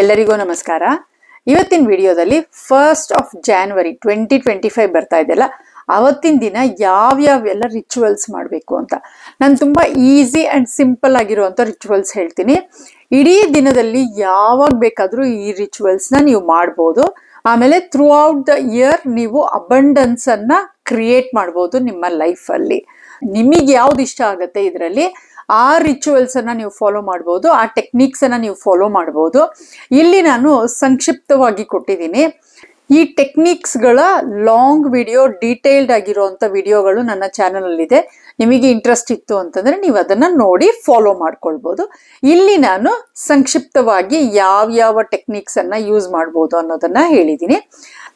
ಎಲ್ಲರಿಗೂ ನಮಸ್ಕಾರ. ಇವತ್ತಿನ ವಿಡಿಯೋದಲ್ಲಿ first of January twenty twenty five ಬರ್ತಾ ಇದೆಯಲ್ಲ ಅವತ್ತಿನ ದಿನ ಯಾವ್ಯಾವೆಲ್ಲ ರಿಚುವಲ್ಸ್ ಮಾಡಬೇಕು ಅಂತ. ನಾನು ತುಂಬ ಈಸಿ ಆ್ಯಂಡ್ ಸಿಂಪಲ್ ಆಗಿರುವಂಥ ರಿಚುವಲ್ಸ್ ಹೇಳ್ತೀನಿ. ಇಡೀ ದಿನದಲ್ಲಿ ಯಾವಾಗ ಬೇಕಾದರೂ ಈ ರಿಚುವಲ್ಸ್ನ ನೀವು ಮಾಡ್ಬೋದು. ಆಮೇಲೆ ಥ್ರೂ ಔಟ್ ದ ಇಯರ್ ನೀವು ಅಬಂಡನ್ಸ್ ಅನ್ನ ಕ್ರಿಯೇಟ್ ಮಾಡ್ಬೋದು ನಿಮ್ಮ ಲೈಫಲ್ಲಿ ನಿಮಗೆ ಯಾವ್ದು ಇಷ್ಟ ಆಗುತ್ತೆ ಇದರಲ್ಲಿ? ಆ ರಿಚುವಲ್ಸ್ ಅನ್ನ ನೀವು ಫಾಲೋ ಮಾಡ್ಬೋದು, ಆ ಟೆಕ್ನಿಕ್ಸ್ ಅನ್ನ ನೀವು ಫಾಲೋ ಮಾಡ್ಬೋದು. ಇಲ್ಲಿ ನಾನು ಸಂಕ್ಷಿಪ್ತವಾಗಿ ಕೊಟ್ಟಿದ್ದೀನಿ. ಈ ಟೆಕ್ನಿಕ್ಸ್ಗಳ ಲಾಂಗ್ ವಿಡಿಯೋ ಡೀಟೇಲ್ಡ್ ಆಗಿರುವಂಥ ವಿಡಿಯೋಗಳು ನನ್ನ ಚಾನಲಲ್ಲಿದೆ ನಿಮಗೆ ಇಂಟ್ರೆಸ್ಟ್ ಇತ್ತು ಅಂತಂದರೆ ನೀವು ಅದನ್ನು ನೋಡಿ ಫಾಲೋ ಮಾಡ್ಕೊಳ್ಬೋದು. ಇಲ್ಲಿ ನಾನು ಸಂಕ್ಷಿಪ್ತವಾಗಿ ಯಾವ್ಯಾವ ಟೆಕ್ನಿಕ್ಸನ್ನು ಯೂಸ್ ಮಾಡ್ಬೋದು ಅನ್ನೋದನ್ನು ಹೇಳಿದ್ದೀನಿ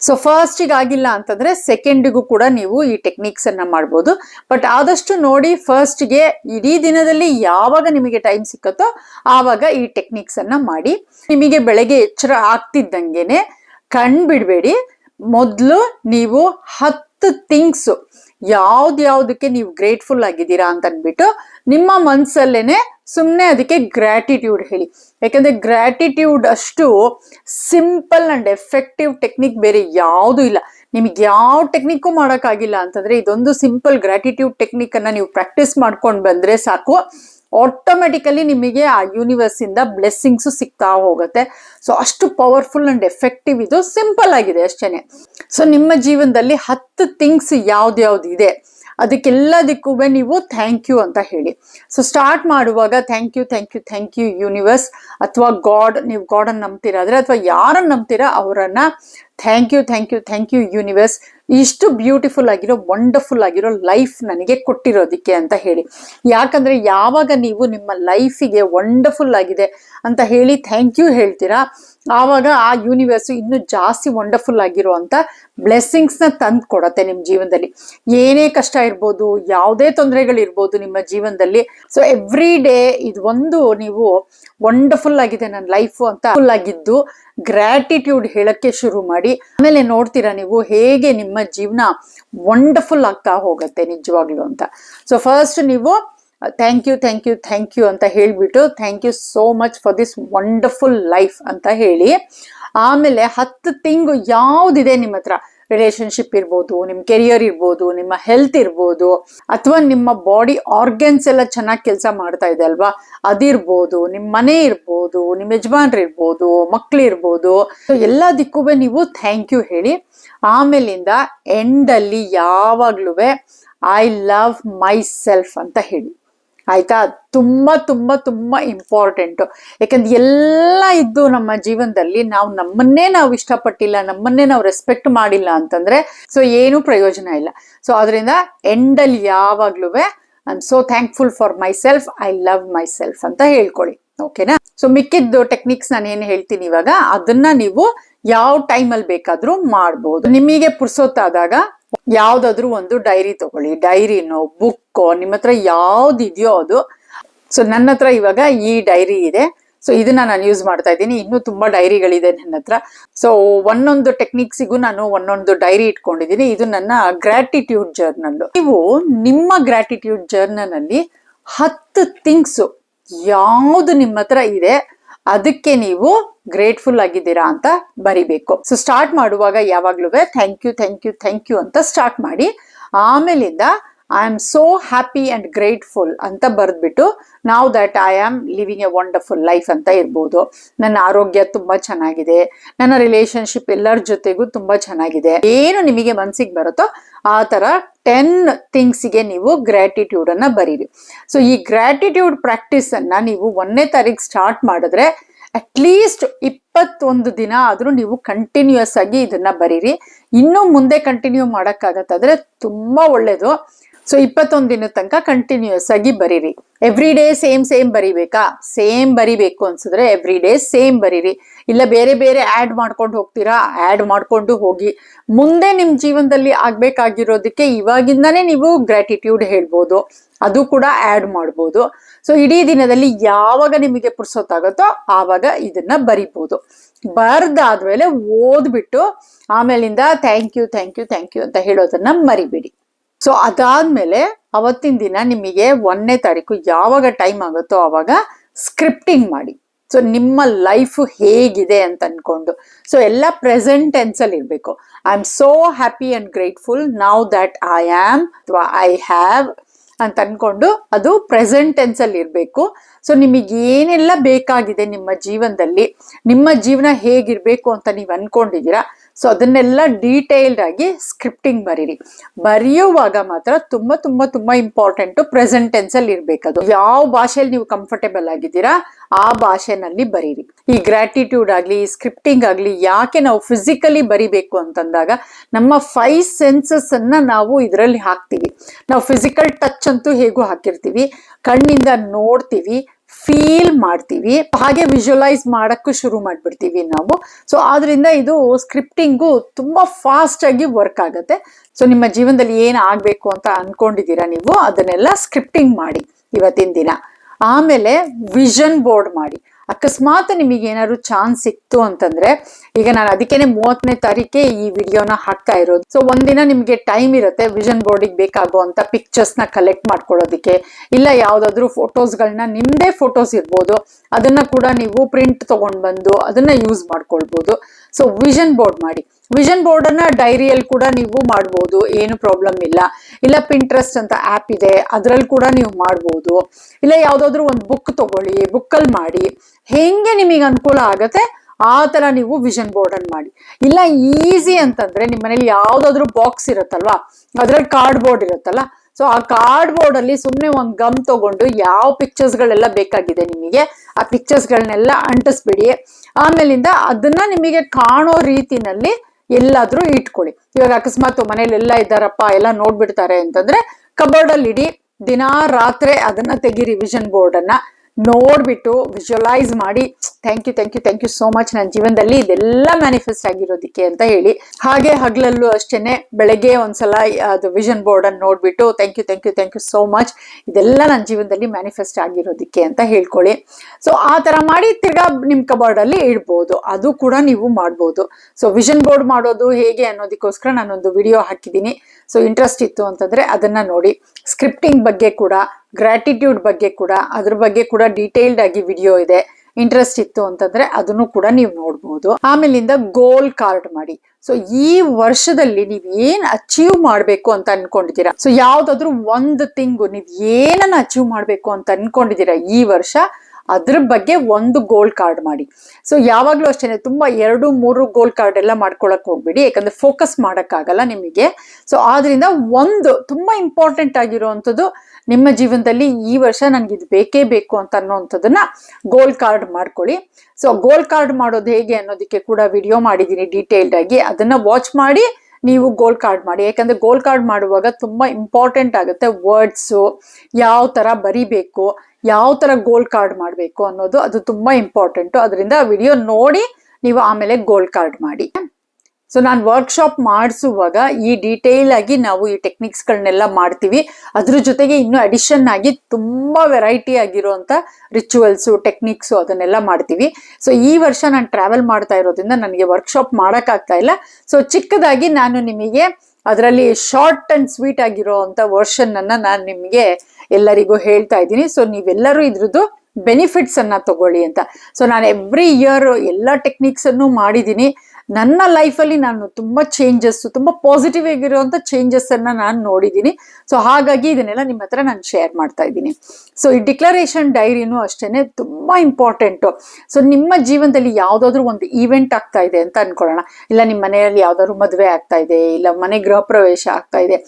ಸೊ ಫಸ್ಟಿಗೆ ಆಗಿಲ್ಲ ಅಂತಂದರೆ ಸೆಕೆಂಡಿಗೂ ಕೂಡ ನೀವು ಈ ಟೆಕ್ನಿಕ್ಸನ್ನು ಮಾಡ್ಬೋದು. ಬಟ್ ಆದಷ್ಟು ನೋಡಿ ಫಸ್ಟ್ಗೆ ಇಡೀ ದಿನದಲ್ಲಿ ಯಾವಾಗ ನಿಮಗೆ ಟೈಮ್ ಸಿಕ್ಕತ್ತೋ ಆವಾಗ ಈ ಟೆಕ್ನಿಕ್ಸನ್ನು ಮಾಡಿ. ನಿಮಗೆ ಬೆಳಗ್ಗೆ ಎಚ್ಚರ ಆಗ್ತಿದ್ದಂಗೆನೆ ಕಣ್ಬಿಡ್ಬೇಡಿ. ಮೊದಲು ನೀವು ಹತ್ತು ಥಿಂಗ್ಸು ಯಾವ್ದ್ಯಾವ್ದಕ್ಕೆ ನೀವು ಗ್ರೇಟ್ಫುಲ್ ಆಗಿದ್ದೀರಾ ಅಂತ ಅಂದ್ಬಿಟ್ಟು ನಿಮ್ಮ ಮನ್ಸಲ್ಲೇನೆ ಸುಮ್ಮನೆ ಅದಕ್ಕೆ ಗ್ರ್ಯಾಟಿಟ್ಯೂಡ್ ಹೇಳಿ. ಯಾಕಂದ್ರೆ ಗ್ರ್ಯಾಟಿಟ್ಯೂಡ್ ಅಷ್ಟು ಸಿಂಪಲ್ ಅಂಡ್ ಎಫೆಕ್ಟಿವ್ ಟೆಕ್ನಿಕ್ ಬೇರೆ ಯಾವುದೂ ಇಲ್ಲ. ನಿಮಗೆ ಯಾವ ಟೆಕ್ನಿಕ್ಕು ಮಾಡೋಕ್ಕಾಗಿಲ್ಲ ಅಂತಂದ್ರೆ ಇದೊಂದು ಸಿಂಪಲ್ ಗ್ರ್ಯಾಟಿಟ್ಯೂಡ್ ಟೆಕ್ನಿಕ್ ಅನ್ನ ನೀವು ಪ್ರಾಕ್ಟೀಸ್ ಮಾಡ್ಕೊಂಡು ಬಂದರೆ ಸಾಕು. ಆಟೋಮೆಟಿಕಲಿ ನಿಮಗೆ ಆ ಯೂನಿವರ್ಸ್ ಇಂದ ಬ್ಲೆಸ್ಸಿಂಗ್ಸ್ ಸಿಗ್ತಾ ಹೋಗುತ್ತೆ. ಸೊ ಅಷ್ಟು ಪವರ್ಫುಲ್ ಅಂಡ್ ಎಫೆಕ್ಟಿವ್ ಇದು ಸಿಂಪಲ್ ಆಗಿದೆ ಅಷ್ಟೇನೆ. ಸೊ ನಿಮ್ಮ ಜೀವನದಲ್ಲಿ ಹತ್ತು ಥಿಂಗ್ಸ್ ಯಾವ್ದ್ಯಾವ್ದು ಇದೆ. ಅದಕ್ಕೆಲ್ಲದಕ್ಕೂ ನೀವು ಥ್ಯಾಂಕ್ ಯು ಅಂತ ಹೇಳಿ. ಸೊ ಸ್ಟಾರ್ಟ್ ಮಾಡುವಾಗ thank you thank you thank you universe ಅಥವಾ ಗಾಡ್ ನೀವು ಗಾಡನ್ನು ನಂಬ್ತೀರಾದ್ರೆ ಅಥವಾ ಯಾರನ್ನು ನಂಬ್ತೀರಾ ಅವರನ್ನ thank you thank you thank you universe. ಇಷ್ಟು ಬ್ಯೂಟಿಫುಲ್ ಆಗಿರೋ ವಂಡರ್ಫುಲ್ ಆಗಿರೋ ಲೈಫ್ ನನಗೆ ಕೊಟ್ಟಿರೋದಕ್ಕೆ ಅಂತ ಹೇಳಿ. ಯಾಕಂದ್ರೆ ಯಾವಾಗ ನೀವು ನಿಮ್ಮ ಲೈಫಿಗೆ ವಂಡರ್ಫುಲ್ ಆಗಿದೆ ಅಂತ ಹೇಳಿ, ಥ್ಯಾಂಕ್ ಯು ಹೇಳ್ತೀರಾ? ಆವಾಗ ಆ ಯೂನಿವರ್ಸ್ ಇನ್ನೂ ಜಾಸ್ತಿ ವಂಡರ್ಫುಲ್ ಆಗಿರುವಂತ ಬ್ಲೆಸ್ಸಿಂಗ್ಸ್ನ ತಂದು ಕೊಡತ್ತೆ ನಿಮ್ಮ ಜೀವನದಲ್ಲಿ. ಏನೇ ಕಷ್ಟ ಇರ್ಬೋದು, ಯಾವುದೇ ತೊಂದರೆಗಳಿರ್ಬೋದು ನಿಮ್ಮ ಜೀವನದಲ್ಲಿ. ಸೊ ಎವ್ರಿ ಡೇ ಇದು ಒಂದು ನೀವು ವಂಡರ್ಫುಲ್ ಆಗಿದೆ ನನ್ನ ಲೈಫು ಅಂತ ಫುಲ್ ಆಗಿದ್ದು ಗ್ರ್ಯಾಟಿಟ್ಯೂಡ್ ಹೇಳಕ್ಕೆ ಶುರು ಮಾಡಿ. ಆಮೇಲೆ ನೋಡ್ತೀರಾ ನೀವು ಹೇಗೆ ನಿಮ್ಮ ಜೀವನ ವಂಡರ್ಫುಲ್ ಆಗ್ತಾ ಹೋಗುತ್ತೆ ನಿಜವಾಗ್ಲು ಅಂತ. ಸೊ ಫಸ್ಟ್ ನೀವು thank you thank you thank you ಅಂತ ಹೇಳಿಬಿಟ್ಟು thank you so much for this wonderful life ಅಂತ ಹೇಳಿ. ಆಮೇಲೆ ಹತ್ತು ತಿಂಗು ಯಾವುದಿದೆ ನಿಮ್ಮ ಹತ್ರ? ರಿಲೇಶನ್ಶಿಪ್ ಇರ್ಬೋದು ನಿಮ್ಮ ಕೆರಿಯರ್ ಇರ್ಬೋದು, ನಿಮ್ಮ ಹೆಲ್ತ್ ಇರ್ಬೋದು, ಅಥವಾ ನಿಮ್ಮ ಬಾಡಿ ಆರ್ಗನ್ಸ್ ಎಲ್ಲ ಚೆನ್ನಾಗಿ ಕೆಲಸ ಮಾಡ್ತಾ ಇದೆ ಅಲ್ವಾ? ಅದಿರ್ಬೋದು ನಿಮ್ಮ ಮನೆ ಇರ್ಬೋದು ನಿಮ್ಮ ಯಜಮಾನ್ರು ಇರ್ಬೋದು ಸೊ ಎಲ್ಲದಕ್ಕೂ ನೀವು ಥ್ಯಾಂಕ್ ಯು ಹೇಳಿ. ಆಮೇಲಿಂದ ಎಂಡಲ್ಲಿ ಯಾವಾಗ್ಲೂ ಐ ಲವ್ ಮೈ ಸೆಲ್ಫ್ ಅಂತ ಹೇಳಿ. ಆಯ್ತಾ? ತುಂಬಾ ತುಂಬಾ ತುಂಬಾ ಇಂಪಾರ್ಟೆಂಟ್ ಯಾಕಂದ್ರೆ ಎಲ್ಲ ಇದ್ದು ನಮ್ಮ ಜೀವನದಲ್ಲಿ ನಾವು ನಮ್ಮನ್ನೇ ನಾವು ಇಷ್ಟಪಟ್ಟಿಲ್ಲ, ನಮ್ಮನ್ನೇ ನಾವು ರೆಸ್ಪೆಕ್ಟ್ ಮಾಡಿಲ್ಲ ಅಂತಂದ್ರೆ ಸೊ ಏನು ಪ್ರಯೋಜನ ಇಲ್ಲ. ಸೊ ಅದರಿಂದ ಎಂಡಲ್ಲಿ ಯಾವಾಗ್ಲೂ I am so thankful for myself I love myself ಅಂತ ಹೇಳ್ಕೊಳ್ಳಿ. ಓಕೆನಾ ಸೊ ಮಿಕ್ಕಿದ್ದು ಟೆಕ್ನಿಕ್ಸ್ ನಾನು ಏನು ಹೇಳ್ತೀನಿ ಇವಾಗ, ಅದನ್ನ ನೀವು ಯಾವ ಟೈಮಲ್ಲಿ ಬೇಕಾದ್ರೂ ಮಾಡ್ಬೋದು. ನಿಮಗೆ ಪುರ್ಸೊತ್ತಾದಾಗ ಯಾವ್ದಾದ್ರು ಒಂದು ಡೈರಿ ತಗೊಳ್ಳಿ. ಡೈರಿನೋ ಬುಕ್ಕೋ ನಿಮ್ಮ ಹತ್ರ ಯಾವ್ದು ಇದೆಯೋ ಅದು. ಸೊ ನನ್ನ ಹತ್ರ ಇವಾಗ ಈ ಡೈರಿ ಇದೆ. ಸೊ ಇದನ್ನ ನಾನು ಯೂಸ್ ಮಾಡ್ತಾ ಇದ್ದೀನಿ. ಇನ್ನೂ ತುಂಬಾ ಡೈರಿಗಳಿದೆ ನನ್ನ ಹತ್ರ. ಸೊ ಒಂದೊಂದು ಟೆಕ್ನಿಕ್ಸಿಗೂ ನಾನು ಒಂದೊಂದು ಡೈರಿ ಇಟ್ಕೊಂಡಿದ್ದೀನಿ. ಇದು ನನ್ನ ಗ್ರಾಟಿಟ್ಯೂಡ್ ಜರ್ನಲ್ ನೀವು ನಿಮ್ಮ ಗ್ರಾಟಿಟ್ಯೂಡ್ ಜರ್ನಲ್ ಅಲ್ಲಿ ಹತ್ತು ಥಿಂಗ್ಸ್ ಯಾವುದು ನಿಮ್ಮ ಹತ್ರ ಇದೆ ಅದಕ್ಕೆ ನೀವು ಗ್ರೇಟ್ಫುಲ್ ಆಗಿದ್ದೀರಾ ಅಂತ ಬರಿಬೇಕು. ಸೊ ಸ್ಟಾರ್ಟ್ ಮಾಡುವಾಗ ಯಾವಾಗ್ಲೂ thank you thank you thank you ಅಂತ ಸ್ಟಾರ್ಟ್ ಮಾಡಿ. ಆಮೇಲಿಂದ I am so happy and grateful ಅಂತ ಬರೆದ್ಬಿಟ್ಟು ನಾವು that I am living a wonderful life ಅಂತ ಇರ್ಬೋದು. ನನ್ನ ಆರೋಗ್ಯ ತುಂಬಾ ಚೆನ್ನಾಗಿದೆ. ನನ್ನ ರಿಲೇಶನ್ಶಿಪ್ ಎಲ್ಲರ ಜೊತೆಗೂ ತುಂಬಾ ಚೆನ್ನಾಗಿದೆ. ಏನು ನಿಮಗೆ ಮನಸ್ಸಿಗೆ ಬರುತ್ತೋ ಆ ತರ ಟೆನ್ ಥಿಂಗ್ಸ್ಗೆ ನೀವು ಗ್ರ್ಯಾಟಿಟ್ಯೂಡ್ ಅನ್ನ ಬರೀರಿ. ಸೊ ಈ ಗ್ರ್ಯಾಟಿಟ್ಯೂಡ್ ಪ್ರಾಕ್ಟೀಸ್ ಅನ್ನ ನೀವು ಒಂದನೇ ತಾರೀಕು ಸ್ಟಾರ್ಟ್ ಮಾಡಿದ್ರೆ ಅಟ್ಲೀಸ್ಟ್ ಇಪ್ಪತ್ತೊಂದು ದಿನ ಆದರೂ ನೀವು ಕಂಟಿನ್ಯೂಸ್ ಆಗಿ ಇದನ್ನ ಬರೀರಿ. ಇನ್ನೂ ಮುಂದೆ ಕಂಟಿನ್ಯೂ ಮಾಡೋಕ್ಕಾಗತ್ತಾದ್ರೆ ತುಂಬ ಒಳ್ಳೇದು. ಸೊ ಇಪ್ಪತ್ತೊಂದು ದಿನದ ತನಕ ಕಂಟಿನ್ಯೂಸ್ ಆಗಿ ಬರೀರಿ. ಎವ್ರಿ ಡೇ ಸೇಮ್ ಸೇಮ್ ಬರಿಬೇಕಾ? ಸೇಮ್ ಬರಿಬೇಕು ಅನ್ಸಿದ್ರೆ ಎವ್ರಿ ಡೇ ಸೇಮ್ ಬರೀರಿ. ಇಲ್ಲ ಬೇರೆ ಬೇರೆ ಆ್ಯಡ್ ಮಾಡ್ಕೊಂಡು ಹೋಗ್ತೀರಾ? ಆ್ಯಡ್ ಮಾಡ್ಕೊಂಡು ಹೋಗಿ. ಮುಂದೆ ನಿಮ್ಮ ಜೀವನದಲ್ಲಿ ಆಗಬೇಕಾಗಿರೋದಕ್ಕೆ ಇವಾಗಿಂದನೇ ನೀವು ಗ್ರ್ಯಾಟಿಟ್ಯೂಡ್ ಹೇಳ್ಬೋದು. ಅದು ಕೂಡ ಆ್ಯಡ್ ಮಾಡ್ಬೋದು. ಸೊ ಇಡೀ ದಿನದಲ್ಲಿ ಯಾವಾಗ ನಿಮಗೆ ಪುರ್ಸೊತ್ತಾಗುತ್ತೋ ಆವಾಗ ಇದನ್ನ ಬರಿಬೋದು. ಬರ್ದಾದ್ಮೇಲೆ ಓದ್ಬಿಟ್ಟು ಆಮೇಲಿಂದ thank you thank you thank you ಅಂತ ಹೇಳೋದನ್ನ ಮರಿಬೇಡಿ. ಸೊ ಅದಾದ್ಮೇಲೆ ಅವತ್ತಿನ ದಿನ ನಿಮಗೆ ಒಂದನೇ ತಾರೀಕು ಯಾವಾಗ ಟೈಮ್ ಆಗುತ್ತೋ ಆವಾಗ ಸ್ಕ್ರಿಪ್ಟಿಂಗ್ ಮಾಡಿ. ಸೊ ನಿಮ್ಮ ಲೈಫ್ ಹೇಗಿದೆ ಅಂತ ಅನ್ಕೊಂಡು. ಸೊ ಎಲ್ಲ ಪ್ರೆಸೆಂಟ್ ಟೆನ್ಸ್ ಅಲ್ಲಿ ಇರಬೇಕು. I am so happy and grateful now that I am ಅಥವಾ ಐ ಹ್ಯಾವ್ ಅಂತ ಅನ್ಕೊಂಡು ಅದು ಪ್ರೆಸೆಂಟ್ ಟೆನ್ಸ್ ಅಲ್ಲಿ ಇರಬೇಕು. ಸೊ ನಿಮಗೆ ಏನೆಲ್ಲ ಬೇಕಾಗಿದೆ ನಿಮ್ಮ ಜೀವನದಲ್ಲಿ? ನಿಮ್ಮ ಜೀವನ ಹೇಗಿರ್ಬೇಕು ಅಂತ ನೀವು ಅನ್ಕೊಂಡಿದ್ದೀರಾ? ಸೊ ಅದನ್ನೆಲ್ಲ ಡೀಟೇಲ್ಡ್ ಆಗಿ ಸ್ಕ್ರಿಪ್ಟಿಂಗ್ ಬರೀರಿ. ಬರೆಯುವಾಗ ಮಾತ್ರ ತುಂಬ ತುಂಬ ತುಂಬ ಇಂಪಾರ್ಟೆಂಟ್ ಪ್ರೆಸೆಂಟ್ ಟೆನ್ಸ್ ಅಲ್ಲಿ ಇರ್ಬೇಕದು. ಯಾವ ಭಾಷೆಯಲ್ಲಿ ನೀವು ಕಂಫರ್ಟೇಬಲ್ ಆಗಿದ್ದೀರಾ, ಆ ಭಾಷೆನಲ್ಲಿ ಬರೀರಿ. ಈ ಗ್ರಾಟಿಟ್ಯೂಡ್ ಆಗಲಿ ಸ್ಕ್ರಿಪ್ಟಿಂಗ್ ಆಗಲಿ ಯಾಕೆ ನಾವು ಫಿಸಿಕಲಿ ಬರಿಬೇಕು ಅಂತಂದಾಗ, ನಮ್ಮ ಫೈವ್ ಸೆನ್ಸಸ್ ಅನ್ನ ನಾವು ಇದರಲ್ಲಿ ಹಾಕ್ತೀವಿ. ನಾವು ಫಿಸಿಕಲ್ ಟಚ್ ಅಂತೂ ಹೇಗೂ ಹಾಕಿರ್ತೀವಿ. ಕಣ್ಣಿಂದ ನೋಡ್ತೀವಿ. ಫೀಲ್ ಮಾಡ್ತೀವಿ. ಹಾಗೆ ವಿಜುವಲೈಸ್ ಮಾಡಕ್ಕೂ ಶುರು ಮಾಡ್ಬಿಡ್ತೀವಿ ನಾವು. ಸೊ ಆದ್ರಿಂದ ಇದು ಸ್ಕ್ರಿಪ್ಟಿಂಗು ತುಂಬಾ ಫಾಸ್ಟ್ ಆಗಿ ವರ್ಕ್ ಆಗುತ್ತೆ. ಸೊ ನಿಮ್ಮ ಜೀವನದಲ್ಲಿ ಏನ್ ಆಗ್ಬೇಕು ಅಂತ ಅನ್ಕೊಂಡಿದ್ದೀರಾ ನೀವು, ಅದನ್ನೆಲ್ಲ ಸ್ಕ್ರಿಪ್ಟಿಂಗ್ ಮಾಡಿ ಇವತ್ತಿನ ದಿನ. ಆಮೇಲೆ ವಿಷನ್ ಬೋರ್ಡ್ ಮಾಡಿ. ಅಕಸ್ಮಾತ್ ನಿಮಗೆ ಏನಾದ್ರು ಚಾನ್ಸ್ ಸಿಕ್ತು ಅಂತಂದ್ರೆ, ಈಗ ನಾನು ಅದಕ್ಕೇನೆ ಮೂವತ್ತನೇ ತಾರೀಕೆ ಈ ವಿಡಿಯೋನ ಹಾಕ್ತಾ ಇರೋದು. ಸೊ ಒಂದಿನ ನಿಮಗೆ ಟೈಮ್ ಇರುತ್ತೆ ವಿಷನ್ ಬೋರ್ಡಿಗೆ ಬೇಕಾಗುವಂತ ಪಿಕ್ಚರ್ಸ್ನ ಕಲೆಕ್ಟ್ ಮಾಡ್ಕೊಳ್ಳೋದಿಕ್ಕೆ. ಇಲ್ಲ ಯಾವ್ದಾದ್ರು ಫೋಟೋಸ್ಗಳನ್ನ ನಿಮ್ದೇ ಫೋಟೋಸ್ ಇರ್ಬೋದು. ಅದನ್ನ ಕೂಡ ನೀವು ಪ್ರಿಂಟ್ ತಗೊಂಡ್ ಬಂದು ಅದನ್ನ ಯೂಸ್ ಮಾಡ್ಕೊಳ್ಬಹುದು ಸೊ ವಿಷನ್ ಬೋರ್ಡ್ ಮಾಡಿ. ವಿಷನ್ ಬೋರ್ಡ್ ಅನ್ನ ಡೈರಿಯಲ್ಲಿ ಕೂಡ ನೀವು ಮಾಡ್ಬೋದು. ಏನು ಪ್ರಾಬ್ಲಮ್ ಇಲ್ಲ. ಇಲ್ಲ ಪಿಂಟ್ರೆಸ್ಟ್ ಅಂತ ಆ್ಯಪ್ ಇದೆ, ಅದರಲ್ಲಿ ಕೂಡ ನೀವು ಮಾಡ್ಬೋದು. ಇಲ್ಲ ಯಾವುದಾದ್ರು ಒಂದು ಬುಕ್ ತಗೊಳ್ಳಿ ಬುಕ್ಕಲ್ಲಿ ಮಾಡಿ, ಹೆಂಗೆ ನಿಮಗೆ ಅನುಕೂಲ ಆಗುತ್ತೆ, ಆ ಥರ ನೀವು ವಿಷನ್ ಬೋರ್ಡ್ ಅನ್ನು ಮಾಡಿ. ಇಲ್ಲ ಈಸಿ ಅಂತಂದ್ರೆ ನಿಮ್ಮ ಮನೇಲಿ ಯಾವುದಾದ್ರು ಬಾಕ್ಸ್ ಇರುತ್ತಲ್ವಾ, ಅದರಲ್ಲಿ ಕಾರ್ಡ್ ಬೋರ್ಡ್ ಇರುತ್ತಲ್ಲ ಸೊ ಆ ಕಾರ್ಡ್ ಬೋರ್ಡ್ ಅಲ್ಲಿ ಸುಮ್ಮನೆ ಒಂದು ಗಮ್ ತಗೊಂಡು ಯಾವ ಪಿಕ್ಚರ್ಸ್ ಗಳೆಲ್ಲ ಬೇಕಾಗಿದೆ ನಿಮಗೆ, ಆ ಪಿಕ್ಚರ್ಸ್ ಗಳನ್ನೆಲ್ಲ ಅಂಟಿಸ್ಬಿಡಿ. ಆಮೇಲಿಂದ ಅದನ್ನ ನಿಮಗೆ ಕಾಣೋ ರೀತಿನಲ್ಲಿ ಎಲ್ಲಾದ್ರೂ ಇಟ್ಕೊಳ್ಳಿ. ಇವಾಗ ಅಕಸ್ಮಾತ್ ಮನೇಲಿ ಎಲ್ಲ ಇದ್ದಾರಪ್ಪ, ಎಲ್ಲ ನೋಡ್ಬಿಡ್ತಾರೆ ಅಂತಂದ್ರೆ ಕಬೋರ್ಡ್ ಅಲ್ಲಿ ಇಡಿ. ದಿನಾ ರಾತ್ರಿ ಅದನ್ನ ತೆಗಿರಿ ವಿಷನ್ ಬೋರ್ಡ್ ಅನ್ನ. ನೋಡ್ಬಿಟ್ಟು ವಿಜುವಲೈಸ್ ಮಾಡಿ. Thank you thank you thank you so much ನನ್ನ ಜೀವನದಲ್ಲಿ ಇದೆಲ್ಲ ಮ್ಯಾನಿಫೆಸ್ಟ್ ಆಗಿರೋದಿಕ್ಕೆ ಅಂತ ಹೇಳಿ. ಹಾಗೆ ಹಗಲಲ್ಲೂ ಅಷ್ಟೇನೆ ಬೆಳಗ್ಗೆ ಒಂದ್ಸಲ ಅದು ವಿಷನ್ ಬೋರ್ಡ್ ಅನ್ನು ನೋಡ್ಬಿಟ್ಟು thank you thank you thank you so much ಇದೆಲ್ಲ ನನ್ನ ಜೀವನದಲ್ಲಿ ಮ್ಯಾನಿಫೆಸ್ಟ್ ಆಗಿರೋದಿಕ್ಕೆ ಅಂತ ಹೇಳ್ಕೊಳ್ಳಿ. ಸೊ ಆ ತರ ಮಾಡಿ ತಿರ್ಗಾ ನಿಮ್ ಕಬೋರ್ಡ್ ಅಲ್ಲಿ ಇಡ್ಬೋದು. ಅದು ಕೂಡ ನೀವು ಮಾಡ್ಬೋದು. ಸೊ ವಿಷನ್ ಬೋರ್ಡ್ ಮಾಡೋದು ಹೇಗೆ ಅನ್ನೋದಕ್ಕೋಸ್ಕರ ನಾನೊಂದು ವಿಡಿಯೋ ಹಾಕಿದ್ದೀನಿ. ಸೊ ಇಂಟ್ರೆಸ್ಟ್ ಇತ್ತು ಅಂತಂದ್ರೆ ಅದನ್ನ ನೋಡಿ. ಸ್ಕ್ರಿಪ್ಟಿಂಗ್ ಬಗ್ಗೆ ಕೂಡ ಗ್ರ್ಯಾಟಿಟ್ಯೂಡ್ ಬಗ್ಗೆ ಕೂಡ, ಅದ್ರ ಬಗ್ಗೆ ಕೂಡ ಡೀಟೇಲ್ಡ್ ಆಗಿ ವಿಡಿಯೋ ಇದೆ. ಇಂಟ್ರೆಸ್ಟ್ ಇತ್ತು ಅಂತಂದ್ರೆ ಅದನ್ನು ಕೂಡ ನೀವು ನೋಡ್ಬೋದು. ಆಮೇಲಿಂದ ಗೋಲ್ ಕಾರ್ಡ್ ಮಾಡಿ. ಸೊ ಈ ವರ್ಷದಲ್ಲಿ ನೀವ್ ಏನ್ ಅಚೀವ್ ಮಾಡ್ಬೇಕು ಅಂತ ಅನ್ಕೊಂಡಿದ್ದೀರಾ? ಸೊ ಯಾವ್ದಾದ್ರು ಒಂದು ತಿಂಗು ನೀವ್ ಏನನ್ನ ಅಚೀವ್ ಮಾಡ್ಬೇಕು ಅಂತ ಅನ್ಕೊಂಡಿದ್ದೀರಾ ಈ ವರ್ಷ? ಅದ್ರ ಬಗ್ಗೆ ಒಂದು ಗೋಲ್ಡ್ ಕಾರ್ಡ್ ಮಾಡಿ. ಸೊ ಯಾವಾಗಲೂ ಅಷ್ಟೇ ತುಂಬಾ ಎರಡು, ಮೂರು ಗೋಲ್ಡ್ ಕಾರ್ಡ್ ಎಲ್ಲ ಮಾಡ್ಕೊಳಕ್ ಹೋಗ್ಬೇಡಿ, ಯಾಕಂದ್ರೆ ಫೋಕಸ್ ಮಾಡೋಕ್ಕಾಗಲ್ಲ ನಿಮಗೆ. ಸೊ ಆದ್ರಿಂದ ಒಂದು ತುಂಬಾ ಇಂಪಾರ್ಟೆಂಟ್ ಆಗಿರುವಂಥದ್ದು ನಿಮ್ಮ ಜೀವನದಲ್ಲಿ ಈ ವರ್ಷ ನನಗೆ ಇದು ಬೇಕೇ ಬೇಕು ಅಂತ ಅನ್ನೋವಂಥದ್ದನ್ನ ಗೋಲ್ಡ್ ಕಾರ್ಡ್ ಮಾಡ್ಕೊಳ್ಳಿ. ಸೊ ಗೋಲ್ಡ್ ಕಾರ್ಡ್ ಮಾಡೋದು ಹೇಗೆ ಅನ್ನೋದಕ್ಕೆ ಕೂಡ ವಿಡಿಯೋ ಮಾಡಿದ್ದೀನಿ ಡೀಟೇಲ್ಡ್ ಆಗಿ. ಅದನ್ನ ವಾಚ್ ಮಾಡಿ ನೀವು ಗೋಲ್ ಕಾರ್ಡ್ ಮಾಡಿ. ಯಾಕಂದ್ರೆ ಗೋಲ್ ಕಾರ್ಡ್ ಮಾಡುವಾಗ ತುಂಬಾ ಇಂಪಾರ್ಟೆಂಟ್ ಆಗುತ್ತೆ ವರ್ಡ್ಸು ಯಾವ ತರ ಬರಿಬೇಕು, ಯಾವ ತರ ಗೋಲ್ಡ್ ಕಾರ್ಡ್ ಮಾಡಬೇಕು ಅನ್ನೋದು ಅದು ತುಂಬಾ ಇಂಪಾರ್ಟೆಂಟು ಅದರಿಂದ ವಿಡಿಯೋ ನೋಡಿ, ನೀವು ಆಮೇಲೆ ಗೋಲ್ಡ್ ಕಾರ್ಡ್ ಮಾಡಿ. ಸೊ ನಾನು ವರ್ಕ್ಶಾಪ್ ಮಾಡಿಸುವಾಗ ಈ ಡೀಟೇಲ್ ಆಗಿ ನಾವು ಈ ಟೆಕ್ನಿಕ್ಸ್ಗಳನ್ನೆಲ್ಲ ಮಾಡ್ತೀವಿ. ಅದ್ರ ಜೊತೆಗೆ ಇನ್ನು ಅಡಿಷನ್ ಆಗಿ ತುಂಬಾ ವೆರೈಟಿ ಆಗಿರುವಂತ ರಿಚುವಲ್ಸು ಟೆಕ್ನಿಕ್ಸು ಅದನ್ನೆಲ್ಲ ಮಾಡ್ತೀವಿ. ಸೊ ಈ ವರ್ಷ ನಾನು ಟ್ರಾವೆಲ್ ಮಾಡ್ತಾ ಇರೋದ್ರಿಂದ ನನಗೆ ವರ್ಕ್ಶಾಪ್ ಮಾಡೋಕ್ಕಾಗ್ತಾ ಇಲ್ಲ. ಸೊ ಚಿಕ್ಕದಾಗಿ ನಾನು ನಿಮಗೆ ಅದರಲ್ಲಿ ಶಾರ್ಟ್ ಅಂಡ್ ಸ್ವೀಟ್ ಆಗಿರೋ ಅಂತ ವರ್ಷನ್ ಅನ್ನ ನಾನು ನಿಮಗೆ ಎಲ್ಲರಿಗೂ ಹೇಳ್ತಾ ಇದ್ದೀನಿ. ಸೊ ನೀವೆಲ್ಲರೂ ಇದ್ರದ್ದು ಬೆನಿಫಿಟ್ಸ್ ಅನ್ನ ತಗೊಳ್ಳಿ ಅಂತ. ಸೊ ನಾನು ಎವ್ರಿ ಇಯರ್ ಎಲ್ಲ ಟೆಕ್ನಿಕ್ಸ್ ಅನ್ನು ಮಾಡಿದ್ದೀನಿ ನನ್ನ ಲೈಫಲ್ಲಿ ನಾನು ತುಂಬಾ ಚೇಂಜಸ್ ತುಂಬಾ ಪಾಸಿಟಿವ್ ಆಗಿರುವಂತ ಚೇಂಜಸ್ ಅನ್ನ ನಾನು ನೋಡಿದ್ದೀನಿ ಸೊ ಹಾಗಾಗಿ ಇದನ್ನೆಲ್ಲ ನಿಮ್ಮ ಹತ್ರ ನಾನು ಶೇರ್ ಮಾಡ್ತಾ ಇದ್ದೀನಿ. ಸೊ ಈ ಡಿಕ್ಲರೇಷನ್ ಡೈರಿನೂ ಅಷ್ಟೇನೆ ತುಂಬಾ ಇಂಪಾರ್ಟೆಂಟು ಸೊ ನಿಮ್ಮ ಜೀವನದಲ್ಲಿ ಯಾವ್ದಾದ್ರು ಒಂದು ಈವೆಂಟ್ ಆಗ್ತಾ ಇದೆ ಅಂತ ಅನ್ಕೊಳ್ಳೋಣ. ಇಲ್ಲ ನಿಮ್ಮ ಮನೆಯಲ್ಲಿ ಯಾವ್ದಾದ್ರು ಮದುವೆ ಆಗ್ತಾ ಇದೆ, ಇಲ್ಲ ಮನೆ ಗೃಹ ಪ್ರವೇಶ ಆಗ್ತಾ ಇದೆ,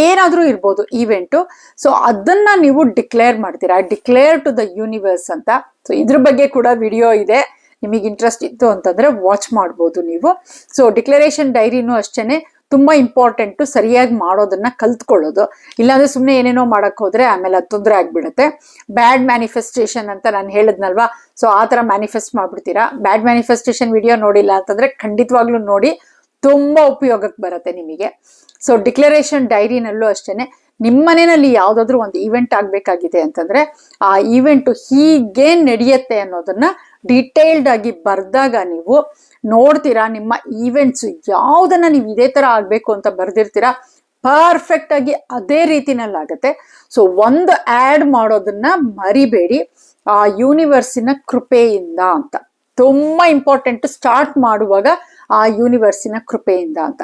ಏನಾದ್ರೂ ಇರ್ಬೋದು ಈವೆಂಟು ಸೊ ಅದನ್ನ ನೀವು ಡಿಕ್ಲೇರ್ ಮಾಡ್ತೀರಾ? ಡಿಕ್ಲೇರ್ ಟು ದ ಯೂನಿವರ್ಸ್ ಅಂತ. ಸೊ ಇದ್ರ ಬಗ್ಗೆ ಕೂಡ ವಿಡಿಯೋ ಇದೆ. ನಿಮಗೆ ಇಂಟ್ರೆಸ್ಟ್ ಇತ್ತು ಅಂತಂದ್ರೆ ವಾಚ್ ಮಾಡ್ಬೋದು ನೀವು. ಸೊ ಡಿಕ್ಲರೇಷನ್ ಡೈರಿನೂ ಅಷ್ಟೇ ತುಂಬಾ ಇಂಪಾರ್ಟೆಂಟು ಸರಿಯಾಗಿ ಮಾಡೋದನ್ನ ಕಲ್ತ್ಕೊಳ್ಳೋದು. ಇಲ್ಲಾಂದ್ರೆ ಸುಮ್ಮನೆ ಏನೇನೋ ಮಾಡಕ್ ಹೋದ್ರೆ ಆಮೇಲೆ ಅದು ತೊಂದರೆ ಆಗ್ಬಿಡುತ್ತೆ. ಬ್ಯಾಡ್ ಮ್ಯಾನಿಫೆಸ್ಟೇಷನ್ ಅಂತ ನಾನು ಹೇಳಿದ್ನಲ್ವಾ? ಸೊ ಆ ತರ ಮ್ಯಾನಿಫೆಸ್ಟ್ ಮಾಡ್ಬಿಡ್ತೀರಾ? ಬ್ಯಾಡ್ ಮ್ಯಾನಿಫೆಸ್ಟೇಷನ್ ವಿಡಿಯೋ ನೋಡಿಲ್ಲ ಅಂತಂದ್ರೆ ಖಂಡಿತವಾಗ್ಲೂ ನೋಡಿ ತುಂಬಾ ಉಪಯೋಗಕ್ಕೆ ಬರುತ್ತೆ ನಿಮಗೆ. ಸೊ ಡಿಕ್ಲರೇಷನ್ ಡೈರಿನಲ್ಲೂ ಅಷ್ಟೇನೆ ನಿಮ್ಮ ಮನೆಯಲ್ಲಿ ಯಾವುದಾದ್ರೂ ಒಂದು ಈವೆಂಟ್ ಆಗಬೇಕಾಗಿದೆ ಅಂತಂದ್ರೆ ಆ ಈವೆಂಟು ಹೀಗೆ ನಡೆಯುತ್ತೆ ಅನ್ನೋದನ್ನ ಡೀಟೇಲ್ಡ್ ಆಗಿ ಬರೆದಾಗ ನೀವು ನೋಡ್ತೀರಾ, ನಿಮ್ಮ ಈವೆಂಟ್ಸ್ ಯಾವುದನ್ನು ನೀವು ಇದೇ ಥರ ಆಗಬೇಕು ಅಂತ ಬರೆದಿರ್ತೀರಾ ಪರ್ಫೆಕ್ಟ್ ಆಗಿ ಅದೇ ರೀತಿನಲ್ಲಿ ಆಗುತ್ತೆ. ಸೊ ಒಂದು ಆ್ಯಡ್ ಮಾಡೋದನ್ನ ಮರಿಬೇಡಿ. ಆ ಯೂನಿವರ್ಸಿನ ಕೃಪೆಯಿಂದ ಅಂತ. ತುಂಬ ಇಂಪಾರ್ಟೆಂಟ್ ಸ್ಟಾರ್ಟ್ ಮಾಡುವಾಗ ಆ ಯೂನಿವರ್ಸಿನ ಕೃಪೆಯಿಂದ ಅಂತ.